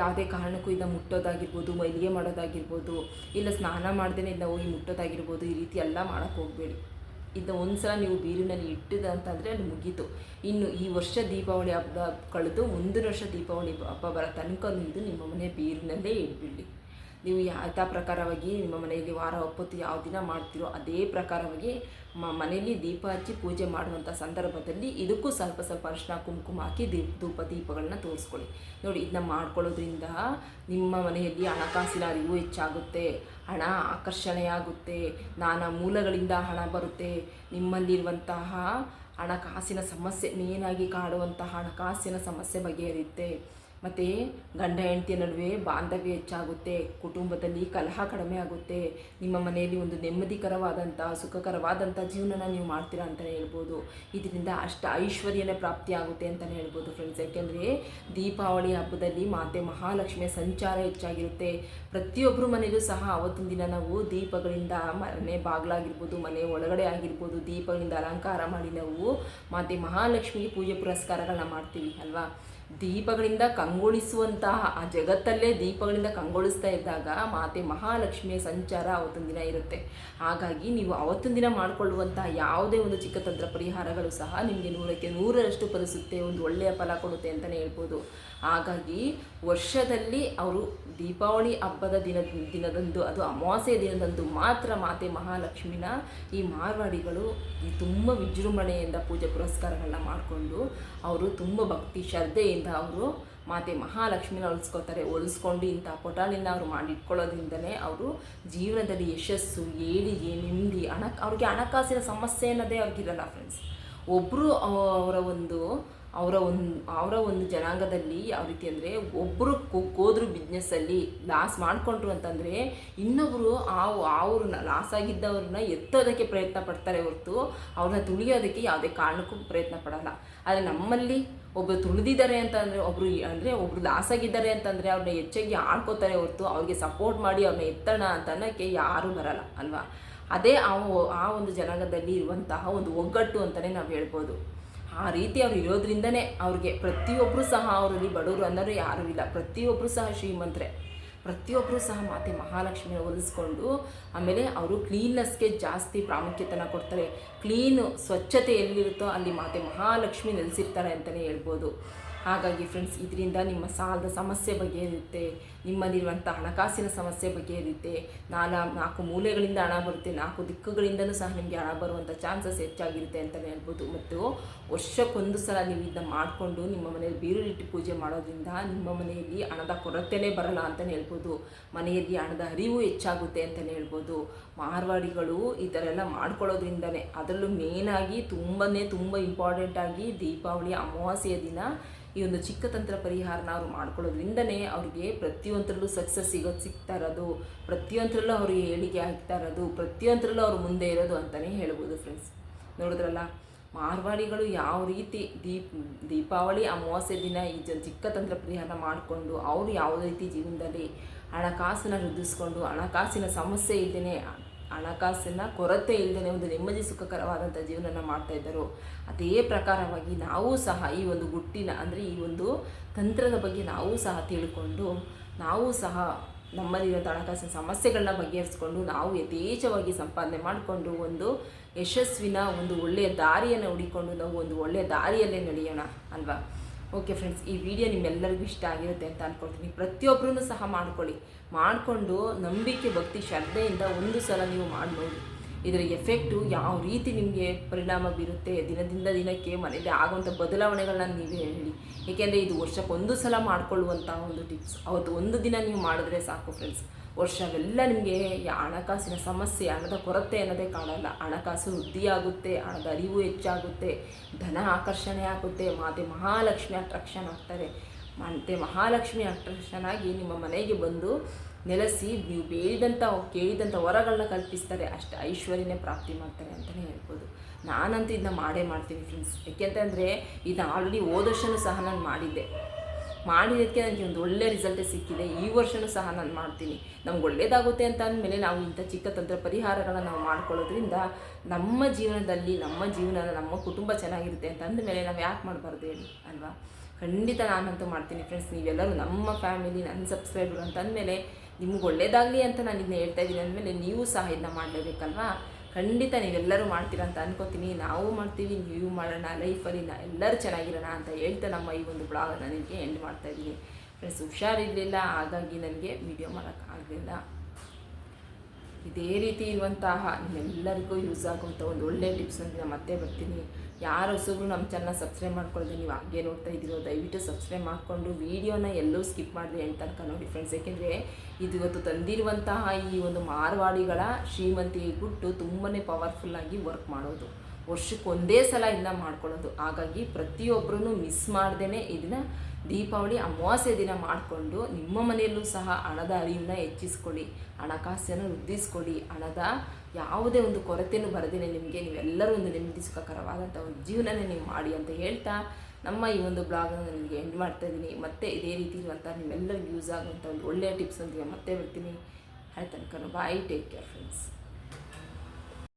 ಯಾವುದೇ ಕಾರಣಕ್ಕೂ ಇದನ್ನ ಮುಟ್ಟೋದಾಗಿರ್ಬೋದು, ಮೈಲಿಗೆ ಮಾಡೋದಾಗಿರ್ಬೋದು, ಇಲ್ಲ ಸ್ನಾನ ಮಾಡ್ದೇ ಇದನ್ನ ಹೋಗಿ ಮುಟ್ಟೋದಾಗಿರ್ಬೋದು, ಈ ರೀತಿ ಎಲ್ಲ ಮಾಡೋಕ್ಕೆ ಹೋಗಬೇಡಿ. ಒಂದು ಸಲ ನೀವು ಬೀರಿನಲ್ಲಿ ಇಟ್ಟಿದೆ ಅಂತಂದರೆ ಅದು ಮುಗೀತು. ಇನ್ನು ಈ ವರ್ಷ ದೀಪಾವಳಿ ಹಬ್ಬ ಕಳೆದು ಒಂದು ವರ್ಷ ದೀಪಾವಳಿ ಹಬ್ಬ ಬರೋ ತನಕ ಇದು ನಿಮ್ಮ ಮನೆ ಬೀರಿನಲ್ಲೇ ಇಟ್ಬಿಡಿ ನೀವು ಯಥಾ ಪ್ರಕಾರವಾಗಿ ನಿಮ್ಮ ಮನೆಯಲ್ಲಿ ವಾರ ಒಪ್ಪತ್ತು ಯಾವ ದಿನ ಮಾಡ್ತೀರೋ ಅದೇ ಪ್ರಕಾರವಾಗಿ ಮನೆಯಲ್ಲಿ ದೀಪ ಹಚ್ಚಿ ಪೂಜೆ ಮಾಡುವಂಥ ಸಂದರ್ಭದಲ್ಲಿ ಇದಕ್ಕೂ ಸ್ವಲ್ಪ ಸ್ವಲ್ಪ ಅರಿಶಿನ ಕುಂಕುಮ ಹಾಕಿ ದೀಪ ಧೂಪ ದೀಪಗಳನ್ನ ತೋರಿಸ್ಕೊಳ್ಳಿ. ನೋಡಿ ಇದನ್ನ ಮಾಡ್ಕೊಳ್ಳೋದ್ರಿಂದ ನಿಮ್ಮ ಮನೆಯಲ್ಲಿ ಹಣಕಾಸಿನ ಅರಿವು ಹೆಚ್ಚಾಗುತ್ತೆ, ಹಣ ಆಕರ್ಷಣೆಯಾಗುತ್ತೆ, ನಾನಾ ಮೂಲಗಳಿಂದ ಹಣ ಬರುತ್ತೆ. ನಿಮ್ಮಲ್ಲಿರುವಂತಹ ಹಣಕಾಸಿನ ಸಮಸ್ಯೆ ಮೇನಾಗಿ ಕಾಡುವಂತಹ ಹಣಕಾಸಿನ ಸಮಸ್ಯೆ ಬಗೆಹರಿಯುತ್ತೆ. ಮತ್ತು ಗಂಡ ಹೆಂಡತಿಯ ನಡುವೆ ಬಾಂಧವ್ಯ ಹೆಚ್ಚಾಗುತ್ತೆ, ಕುಟುಂಬದಲ್ಲಿ ಕಲಹ ಕಡಿಮೆ ಆಗುತ್ತೆ. ನಿಮ್ಮ ಮನೆಯಲ್ಲಿ ಒಂದು ನೆಮ್ಮದಿಕರವಾದಂಥ, ಸುಖಕರವಾದಂಥ ಜೀವನನ ನೀವು ಮಾಡ್ತೀರಾ ಅಂತಲೇ ಹೇಳ್ಬೋದು. ಇದರಿಂದ ಅಷ್ಟ ಐಶ್ವರ್ಯನೇ ಪ್ರಾಪ್ತಿ ಆಗುತ್ತೆ ಅಂತಲೇ ಹೇಳ್ಬೋದು ಫ್ರೆಂಡ್ಸ್ ಯಾಕೆಂದರೆ ದೀಪಾವಳಿ ಹಬ್ಬದಲ್ಲಿ ಮಾತೆ ಮಹಾಲಕ್ಷ್ಮಿಯ ಸಂಚಾರ ಹೆಚ್ಚಾಗಿರುತ್ತೆ. ಪ್ರತಿಯೊಬ್ಬರ ಮನೆಯಲ್ಲೂ ಸಹ ಅವತ್ತಿನ ದಿನ ನಾವು ದೀಪಗಳಿಂದ ಮನೆ ಬಾಗಿಲಾಗಿರ್ಬೋದು, ಮನೆ ಒಳಗಡೆ ಆಗಿರ್ಬೋದು, ದೀಪಗಳಿಂದ ಅಲಂಕಾರ ಮಾಡಿ ನಾವು ಮಾತೆ ಮಹಾಲಕ್ಷ್ಮಿ ಪೂಜೆ ಪುರಸ್ಕಾರಗಳನ್ನ ಮಾಡ್ತೀವಿ ಅಲ್ವಾ? ದೀಪಗಳಿಂದ ಕಂಗೊಳಿಸುವಂತಹ, ಆ ಜಗತ್ತಲ್ಲೇ ದೀಪಗಳಿಂದ ಕಂಗೊಳಿಸ್ತಾ ಇದ್ದಾಗ ಮಾತೆ ಮಹಾಲಕ್ಷ್ಮಿಯ ಸಂಚಾರ ಅವತ್ತೊಂದು ದಿನ ಇರುತ್ತೆ. ಹಾಗಾಗಿ ನೀವು ಅವತ್ತಿನ ದಿನ ಮಾಡಿಕೊಳ್ಳುವಂತಹ ಯಾವುದೇ ಒಂದು ಚಿಕ್ಕ ತಂತ್ರ ಪರಿಹಾರಗಳು ಸಹ ನಿಮಗೆ ನೂರಕ್ಕೆ ನೂರರಷ್ಟು ಫಲಿಸುತ್ತೆ ಒಂದು ಒಳ್ಳೆಯ ಫಲ ಕೊಡುತ್ತೆ ಅಂತಲೇ ಹೇಳ್ಬೋದು. ಹಾಗಾಗಿ ವರ್ಷದಲ್ಲಿ ಅವರು ದೀಪಾವಳಿ ಹಬ್ಬದ ದಿನ, ದಿನದಂದು, ಅದು ಅಮಾವಾಸ್ಯ ದಿನದಂದು ಮಾತ್ರ ಮಾತೆ ಮಹಾಲಕ್ಷ್ಮಿನ ಈ ಮಾರ್ವಾಡಿಗಳು ಈ ತುಂಬ ವಿಜೃಂಭಣೆಯಿಂದ ಪೂಜೆ ಪುರಸ್ಕಾರಗಳನ್ನ ಮಾಡಿಕೊಂಡು ಅವರು ತುಂಬ ಭಕ್ತಿ ಶ್ರದ್ಧೆಯಿಂದ ಅವರು ಮಾತೆ ಮಹಾಲಕ್ಷ್ಮಿನ ಉಳಿಸ್ಕೋತಾರೆ. ಹೊಲಿಸ್ಕೊಂಡು ಇಂಥ ಪೊಟಾಲಿನ ಅವರು ಮಾಡಿಟ್ಕೊಳ್ಳೋದ್ರಿಂದಲೇ ಅವರು ಜೀವನದಲ್ಲಿ ಯಶಸ್ಸು ಏಳಿಗೆ ನೆಮ್ಮದಿ ಹಣ ಅವ್ರಿಗೆ ಹಣಕಾಸಿನ ಸಮಸ್ಯೆ ಅನ್ನೋದೇ ಅವ್ರಿಗಿರಲ್ಲ ಫ್ರೆಂಡ್ಸ್ ಒಬ್ಬರು ಅವರ ಒಂದು ಅವರ ಒಂದು ಅವರ ಒಂದು ಜನಾಂಗದಲ್ಲಿ ಯಾವ ರೀತಿ ಅಂದರೆ ಒಬ್ಬರು ಕೋದ್ರು ಬಿಸ್ನೆಸ್ಸಲ್ಲಿ ಲಾಸ್ ಮಾಡಿಕೊಂಡ್ರು ಅಂತಂದರೆ ಇನ್ನೊಬ್ಬರು ಆ, ಅವ್ರನ್ನ ಲಾಸ್ ಆಗಿದ್ದವ್ರನ್ನ ಎತ್ತೋದಕ್ಕೆ ಪ್ರಯತ್ನ ಪಡ್ತಾರೆ ಹೊರತು ಅವ್ರನ್ನ ತುಳಿಯೋದಕ್ಕೆ ಯಾವುದೇ ಕಾರಣಕ್ಕೂ ಪ್ರಯತ್ನ ಪಡಲ್ಲ. ಆದರೆ ನಮ್ಮಲ್ಲಿ ಒಬ್ಬರು ತುಳಿದಿದ್ದಾರೆ ಅಂತಂದರೆ ಒಬ್ಬರು ಅಂದರೆ ಒಬ್ಬರು ಲಾಸ್ ಆಗಿದ್ದಾರೆ ಅಂತಂದರೆ ಅವ್ರನ್ನ ಹೆಚ್ಚಾಗಿ ಆಡ್ಕೋತಾರೆ ಹೊರತು ಅವ್ರಿಗೆ ಸಪೋರ್ಟ್ ಮಾಡಿ ಅವ್ರನ್ನ ಎತ್ತೋಣ ಅಂತ ಅನ್ನೋಕ್ಕೆ ಯಾರೂ ಬರಲ್ಲ, ಅಲ್ವಾ? ಅದೇ ಆ ಆ ಒಂದು ಜನಾಂಗದಲ್ಲಿ ಇರುವಂತಹ ಒಂದು ಒಗ್ಗಟ್ಟು ಅಂತಲೇ ನಾವು ಹೇಳ್ಬೋದು. ಆ ರೀತಿ ಅವ್ರು ಇರೋದ್ರಿಂದನೇ ಅವ್ರಿಗೆ ಪ್ರತಿಯೊಬ್ಬರು ಸಹ ಅವರಲ್ಲಿ ಬಡವರು ಅನ್ನೋರು ಯಾರೂ ಇಲ್ಲ. ಪ್ರತಿಯೊಬ್ಬರು ಸಹ ಶ್ರೀಮಂತರೆ. ಪ್ರತಿಯೊಬ್ಬರು ಸಹ ಮಾತೆ ಮಹಾಲಕ್ಷ್ಮಿನ ಹೊಲಿಸ್ಕೊಂಡು ಆಮೇಲೆ ಅವರು ಕ್ಲೀನ್ನೆಸ್ಗೆ ಜಾಸ್ತಿ ಪ್ರಾಮುಖ್ಯತೆನ ಕೊಡ್ತಾರೆ. ಕ್ಲೀನು ಸ್ವಚ್ಛತೆ ಎಲ್ಲಿರುತ್ತೋ ಅಲ್ಲಿ ಮಾತೆ ಮಹಾಲಕ್ಷ್ಮಿ ನೆಲೆಸಿರ್ತಾರೆ ಅಂತಲೇ ಹೇಳ್ಬೋದು. ಹಾಗಾಗಿ ಫ್ರೆಂಡ್ಸ್ ಇದರಿಂದ ನಿಮ್ಮ ಸಾಲದ ಸಮಸ್ಯೆ ಬಗೆಹರಿಯುತ್ತೆ. ನಿಮ್ಮಲ್ಲಿರುವಂಥ ಹಣಕಾಸಿನ ಸಮಸ್ಯೆ ಬಗೆಹರಿಯುತ್ತೆ. ನಾನಾ ನಾಲ್ಕು ಮೂಲೆಗಳಿಂದ ಹಣ ಬರುತ್ತೆ, ನಾಲ್ಕು ದಿಕ್ಕುಗಳಿಂದಲೂ ಸಹ ನಿಮಗೆ ಹಣ ಬರುವಂಥ ಚಾನ್ಸಸ್ ಹೆಚ್ಚಾಗಿರುತ್ತೆ ಅಂತಲೇ ಹೇಳ್ಬೋದು. ಮತ್ತು ವರ್ಷಕ್ಕೊಂದು ಸಲ ನೀವು ಇದನ್ನ ಮಾಡಿಕೊಂಡು ನಿಮ್ಮ ಮನೆಯಲ್ಲಿ ಬೀರುಲಿಟ್ಟು ಪೂಜೆ ಮಾಡೋದ್ರಿಂದ ನಿಮ್ಮ ಮನೆಯಲ್ಲಿ ಹಣದ ಕೊರತೆನೇ ಬರಲ್ಲ ಅಂತಲೇ ಹೇಳ್ಬೋದು. ಮನೆಯಲ್ಲಿ ಹಣದ ಅರಿವು ಹೆಚ್ಚಾಗುತ್ತೆ ಅಂತಲೇ ಹೇಳ್ಬೋದು. ಮಾರ್ವಾಡಿಗಳು ಈ ಥರ ಎಲ್ಲ ಮಾಡ್ಕೊಳ್ಳೋದ್ರಿಂದನೇ ಅದರಲ್ಲೂ ಮೇನಾಗಿ ತುಂಬಾ ತುಂಬ ಇಂಪಾರ್ಟೆಂಟಾಗಿ ದೀಪಾವಳಿ ಅಮಾವಾಸ್ಯೆಯ ದಿನ ಈ ಒಂದು ಚಿಕ್ಕ ತಂತ್ರ ಪರಿಹಾರನ ಅವರು ಮಾಡ್ಕೊಳ್ಳೋದ್ರಿಂದನೇ ಅವ್ರಿಗೆ ಪ್ರತಿಯೊಂದರಲ್ಲೂ ಸಕ್ಸಸ್ ಸಿಗೋದು ಸಿಗ್ತಾ ಇರೋದು, ಪ್ರತಿಯೊಂದರಲ್ಲೂ ಅವ್ರಿಗೆ ಏಳಿಗೆ ಆಗ್ತಾ ಇರೋದು, ಪ್ರತಿಯೊಂದರಲ್ಲೂ ಅವ್ರು ಮುಂದೆ ಇರೋದು ಅಂತಲೇ ಹೇಳ್ಬೋದು ಫ್ರೆಂಡ್ಸ್ ನೋಡಿದ್ರಲ್ಲ, ಮಾರ್ವಾಡಿಗಳು ಯಾವ ರೀತಿ ದೀಪ್, ದೀಪಾವಳಿ ಅಮಾವಾಸ್ಯೆ ದಿನ ಈ ಜ ಚಿಕ್ಕ ತಂತ್ರ ಪರಿಹಾರ ಮಾಡಿಕೊಂಡು ಅವರು ಯಾವುದೇ ರೀತಿ ಜೀವನದಲ್ಲಿ ಹಣಕಾಸನ್ನು ವೃದ್ಧಿಸ್ಕೊಂಡು ಹಣಕಾಸಿನ ಸಮಸ್ಯೆ ಇಲ್ಲದೇ ಹಣಕಾಸಿನ ಕೊರತೆ ಇಲ್ಲದೇ ಒಂದು ನೆಮ್ಮದಿ ಸುಖಕರವಾದಂಥ ಜೀವನನ ಮಾಡ್ತಾ ಇದ್ದರು ಅದೇ ಪ್ರಕಾರವಾಗಿ ನಾವು ಸಹ ಈ ಒಂದು ಗುಟ್ಟಿನ ಅಂದರೆ ಈ ಒಂದು ತಂತ್ರದ ಬಗ್ಗೆ ನಾವು ಸಹ ತಿಳ್ಕೊಂಡು, ನಾವು ಸಹ ನಮ್ಮಲ್ಲಿರುವಂಥ ಹಣಕಾಸಿನ ಸಮಸ್ಯೆಗಳನ್ನ ಬಗೆಹರಿಸ್ಕೊಂಡು, ನಾವು ಯಥೇಚ್ಛವಾಗಿ ಸಂಪಾದನೆ ಮಾಡಿಕೊಂಡು ಒಂದು ಯಶಸ್ವಿನ ಒಂದು ಒಳ್ಳೆಯ ದಾರಿಯನ್ನು ಹುಡಿಕೊಂಡು ನಾವು ಒಂದು ಒಳ್ಳೆಯ ದಾರಿಯಲ್ಲೇ ನಡೆಯೋಣ ಅಲ್ವಾ? ಓಕೆ ಫ್ರೆಂಡ್ಸ್ ಈ ವಿಡಿಯೋ ನಿಮ್ಮೆಲ್ಲರಿಗೂ ಇಷ್ಟ ಆಗಿರುತ್ತೆ ಅಂತ ಅಂದ್ಕೊಳ್ತೀನಿ ಪ್ರತಿಯೊಬ್ಬರೂ ಸಹ ಮಾಡ್ಕೊಳ್ಳಿ. ಮಾಡಿಕೊಂಡು ನಂಬಿಕೆ, ಭಕ್ತಿ, ಶ್ರದ್ಧೆಯಿಂದ ಒಂದು ಸಲ ನೀವು ಮಾಡಿ ನೋಡಿ ಇದರ ಎಫೆಕ್ಟು ಯಾವ ರೀತಿ ನಿಮಗೆ ಪರಿಣಾಮ ಬೀರುತ್ತೆ, ದಿನದಿಂದ ದಿನಕ್ಕೆ ಮನೆಯಲ್ಲಿ ಆಗುವಂಥ ಬದಲಾವಣೆಗಳನ್ನ ನೀವೇ ಹೇಳಿ. ಏಕೆಂದರೆ ಇದು ವರ್ಷಕ್ಕೊಂದು ಸಲ ಮಾಡಿಕೊಳ್ಳುವಂಥ ಒಂದು ಟಿಪ್ಸ್ ಅವತ್ತು ಒಂದು ದಿನ ನೀವು ಮಾಡಿದ್ರೆ ಸಾಕು ಫ್ರೆಂಡ್ಸ್ ವರ್ಷವೆಲ್ಲ ನಿಮಗೆ ಹಣಕಾಸಿನ ಸಮಸ್ಯೆ ಹಣದ ಕೊರತೆ ಅನ್ನೋದೇ ಕಾಣಲ್ಲ. ಹಣಕಾಸು ವೃದ್ಧಿಯಾಗುತ್ತೆ, ಹಣದ ಅರಿವು ಹೆಚ್ಚಾಗುತ್ತೆ, ಧನ ಆಕರ್ಷಣೆ ಆಗುತ್ತೆ, ಮಾತೆ ಮಹಾಲಕ್ಷ್ಮಿ ಅಟ್ರಾಕ್ಷನ್ ಆಗ್ತಾರೆ. ಮತ್ತೆ ಮಹಾಲಕ್ಷ್ಮಿ ಅಟ್ರಾಕ್ಷನ್ ಆಗಿ ನಿಮ್ಮ ಮನೆಗೆ ಬಂದು ನೆಲೆಸಿ ನೀವು ಬೇಡಿದಂಥ ಕೇಳಿದಂಥ ವರಗಳನ್ನ ಕಲ್ಪಿಸ್ತಾರೆ. ಅಷ್ಟು ಐಶ್ವರ್ಯನೇ ಪ್ರಾಪ್ತಿ ಮಾಡ್ತಾರೆ ಅಂತಲೇ ಹೇಳ್ಬೋದು. ನಾನಂತೂ ಇದನ್ನ ಮಾಡೇ ಮಾಡ್ತೀನಿ ಫ್ರೆಂಡ್ಸ್ ಯಾಕೆಂತಂದರೆ ಇದು ಆಲ್ರೆಡಿ ಹೋದ ಸಹ ನಾನು ಮಾಡಿದ್ದೆ. ಮಾಡಿದ್ದಕ್ಕೆ ನನಗೆ ಒಂದು ಒಳ್ಳೆ ರಿಸಲ್ಟೇ ಸಿಕ್ಕಿದೆ. ಈ ವರ್ಷವೂ ಸಹ ನಾನು ಮಾಡ್ತೀನಿ. ನಮ್ಗೆ ಒಳ್ಳೇದಾಗುತ್ತೆ ಅಂತ ಅಂದಮೇಲೆ ನಾವು ಇಂಥ ಚಿಕ್ಕ ತಂತ್ರ ಪರಿಹಾರಗಳನ್ನ ನಾವು ಮಾಡ್ಕೊಳ್ಳೋದ್ರಿಂದ ನಮ್ಮ ಜೀವನದಲ್ಲಿ, ನಮ್ಮ ಜೀವನ ನಮ್ಮ ಕುಟುಂಬ ಚೆನ್ನಾಗಿರುತ್ತೆ ಅಂತ ಅಂದಮೇಲೆ ನಾವು ಯಾಕೆ ಮಾಡಬಾರ್ದು ಹೇಳಿ ಅಲ್ವಾ? ಖಂಡಿತ ನಾನಂತೂ ಮಾಡ್ತೀನಿ ಫ್ರೆಂಡ್ಸ್ ನೀವೆಲ್ಲರೂ ನಮ್ಮ ಫ್ಯಾಮಿಲಿ ನನ್ನ ಸಬ್ಸ್ಕ್ರೈಬರ್ ಅಂತ ಅಂದಮೇಲೆ ನಿಮ್ಗೆ ಒಳ್ಳೇದಾಗಲಿ ಅಂತ ನಾನು ಇದನ್ನ ಹೇಳ್ತಾ ಇದ್ದೀನಿ ಅಂದಮೇಲೆ ನೀವು ಸಹ ಇದನ್ನ ಮಾಡಲೇಬೇಕಲ್ವಾ? ಖಂಡಿತ ನೀವೆಲ್ಲರೂ ಮಾಡ್ತೀರಾ ಅಂತ ಅನ್ಕೋತೀನಿ. ನಾವು ಮಾಡ್ತೀವಿ, ನೀವು ಮಾಡೋಣ, ಲೈಫಲ್ಲಿ ನಾ ಎಲ್ಲರೂ ಚೆನ್ನಾಗಿರೋಣ ಅಂತ ಹೇಳ್ತಾ ನಮ್ಮ ಈ ಒಂದು ಬ್ಲಾಗನ್ನು ನಿಮಗೆ ಎಂಡ್ ಮಾಡ್ತಾ ಇದ್ದೀನಿ. ಫ್ರೆಂಡ್ಸ್ ಹುಷಾರಿರಲಿಲ್ಲ, ಹಾಗಾಗಿ ನನಗೆ ವಿಡಿಯೋ ಮಾಡೋಕ್ಕಾಗಲಿಲ್ಲ ಇದೇ ರೀತಿ ಇರುವಂತಹ ನಿಮ್ಮೆಲ್ಲರಿಗೂ ಯೂಸ್ ಆಗುವಂಥ ಒಂದು ಒಳ್ಳೆಯ ಟಿಪ್ಸ್ ನಾನು ಮತ್ತೆ ಬರ್ತೀನಿ. ಯಾರು ಹೊಸಬ್ರು ನಮ್ಮ ಚಾನಲ್ ಸಬ್ಸ್ಕ್ರೈಬ್ ಮಾಡ್ಕೊಳ್ಳೋದು ನೀವು ಹಾಗೆ ನೋಡ್ತಾ ಇದ್ದೀರೋ, ದಯವಿಟ್ಟು ಸಬ್ಸ್ಕ್ರೈಬ್ ಮಾಡಿಕೊಂಡು ವೀಡಿಯೋನ ಎಲ್ಲೂ ಸ್ಕಿಪ್ ಮಾಡಿದೆ ಅಂತ ತನಕ ನೋಡಿ ಫ್ರೆಂಡ್ಸ್ ಏಕೆಂದರೆ ಇದು ಇವತ್ತು ತಂದಿರುವಂತಹ ಈ ಒಂದು ಮಾರ್ವಾಡಿಗಳ ಶ್ರೀಮಂತಿಗೆ ಗುಟ್ಟು ತುಂಬಾ ಪವರ್ಫುಲ್ಲಾಗಿ ವರ್ಕ್ ಮಾಡೋದು. ವರ್ಷಕ್ಕೆ ಒಂದೇ ಸಲ ಇದನ್ನ ಮಾಡ್ಕೊಳ್ಳೋದು. ಹಾಗಾಗಿ ಪ್ರತಿಯೊಬ್ಬರೂ ಮಿಸ್ ಮಾಡ್ದೇ ಇದನ್ನು ದೀಪಾವಳಿ ಅಮಾವಾಸ್ಯ ದಿನ ಮಾಡಿಕೊಂಡು ನಿಮ್ಮ ಮನೆಯಲ್ಲೂ ಸಹ ಹಣದ ಅರಿವನ್ನ ಹೆಚ್ಚಿಸ್ಕೊಳ್ಳಿ, ಹಣಕಾಸನ್ನು ವೃದ್ಧಿಸ್ಕೊಳ್ಳಿ, ಹಣದ ಯಾವುದೇ ಒಂದು ಕೊರತೆಯೂ ಬರದೇನೆ ನಿಮಗೆ ನೀವೆಲ್ಲರೂ ಒಂದು ನೆಮ್ಮದಿ ಸುಖಕರವಾದಂಥ ಒಂದು ಜೀವನನೇ ನೀವು ಮಾಡಿ ಅಂತ ಹೇಳ್ತಾ ನಮ್ಮ ಈ ಒಂದು ಬ್ಲಾಗನ್ನು ನಿಮಗೆ ಎಂಡ್ ಮಾಡ್ತಾ ಇದ್ದೀನಿ. ಮತ್ತೆ ಇದೇ ರೀತಿ ಇರುವಂಥ ನಿಮ್ಮೆಲ್ಲರಿಗೂ ಯೂಸ್ ಆಗುವಂಥ ಒಂದು ಒಳ್ಳೆಯ ಟಿಪ್ಸ್ ಅಂತ ಮತ್ತೆ ಬರ್ತೀನಿ. ಆಯ್ತು ತನಕ ಬಾಯ್ ಟೇಕ್ ಕೇರ್ ಫ್ರೆಂಡ್ಸ್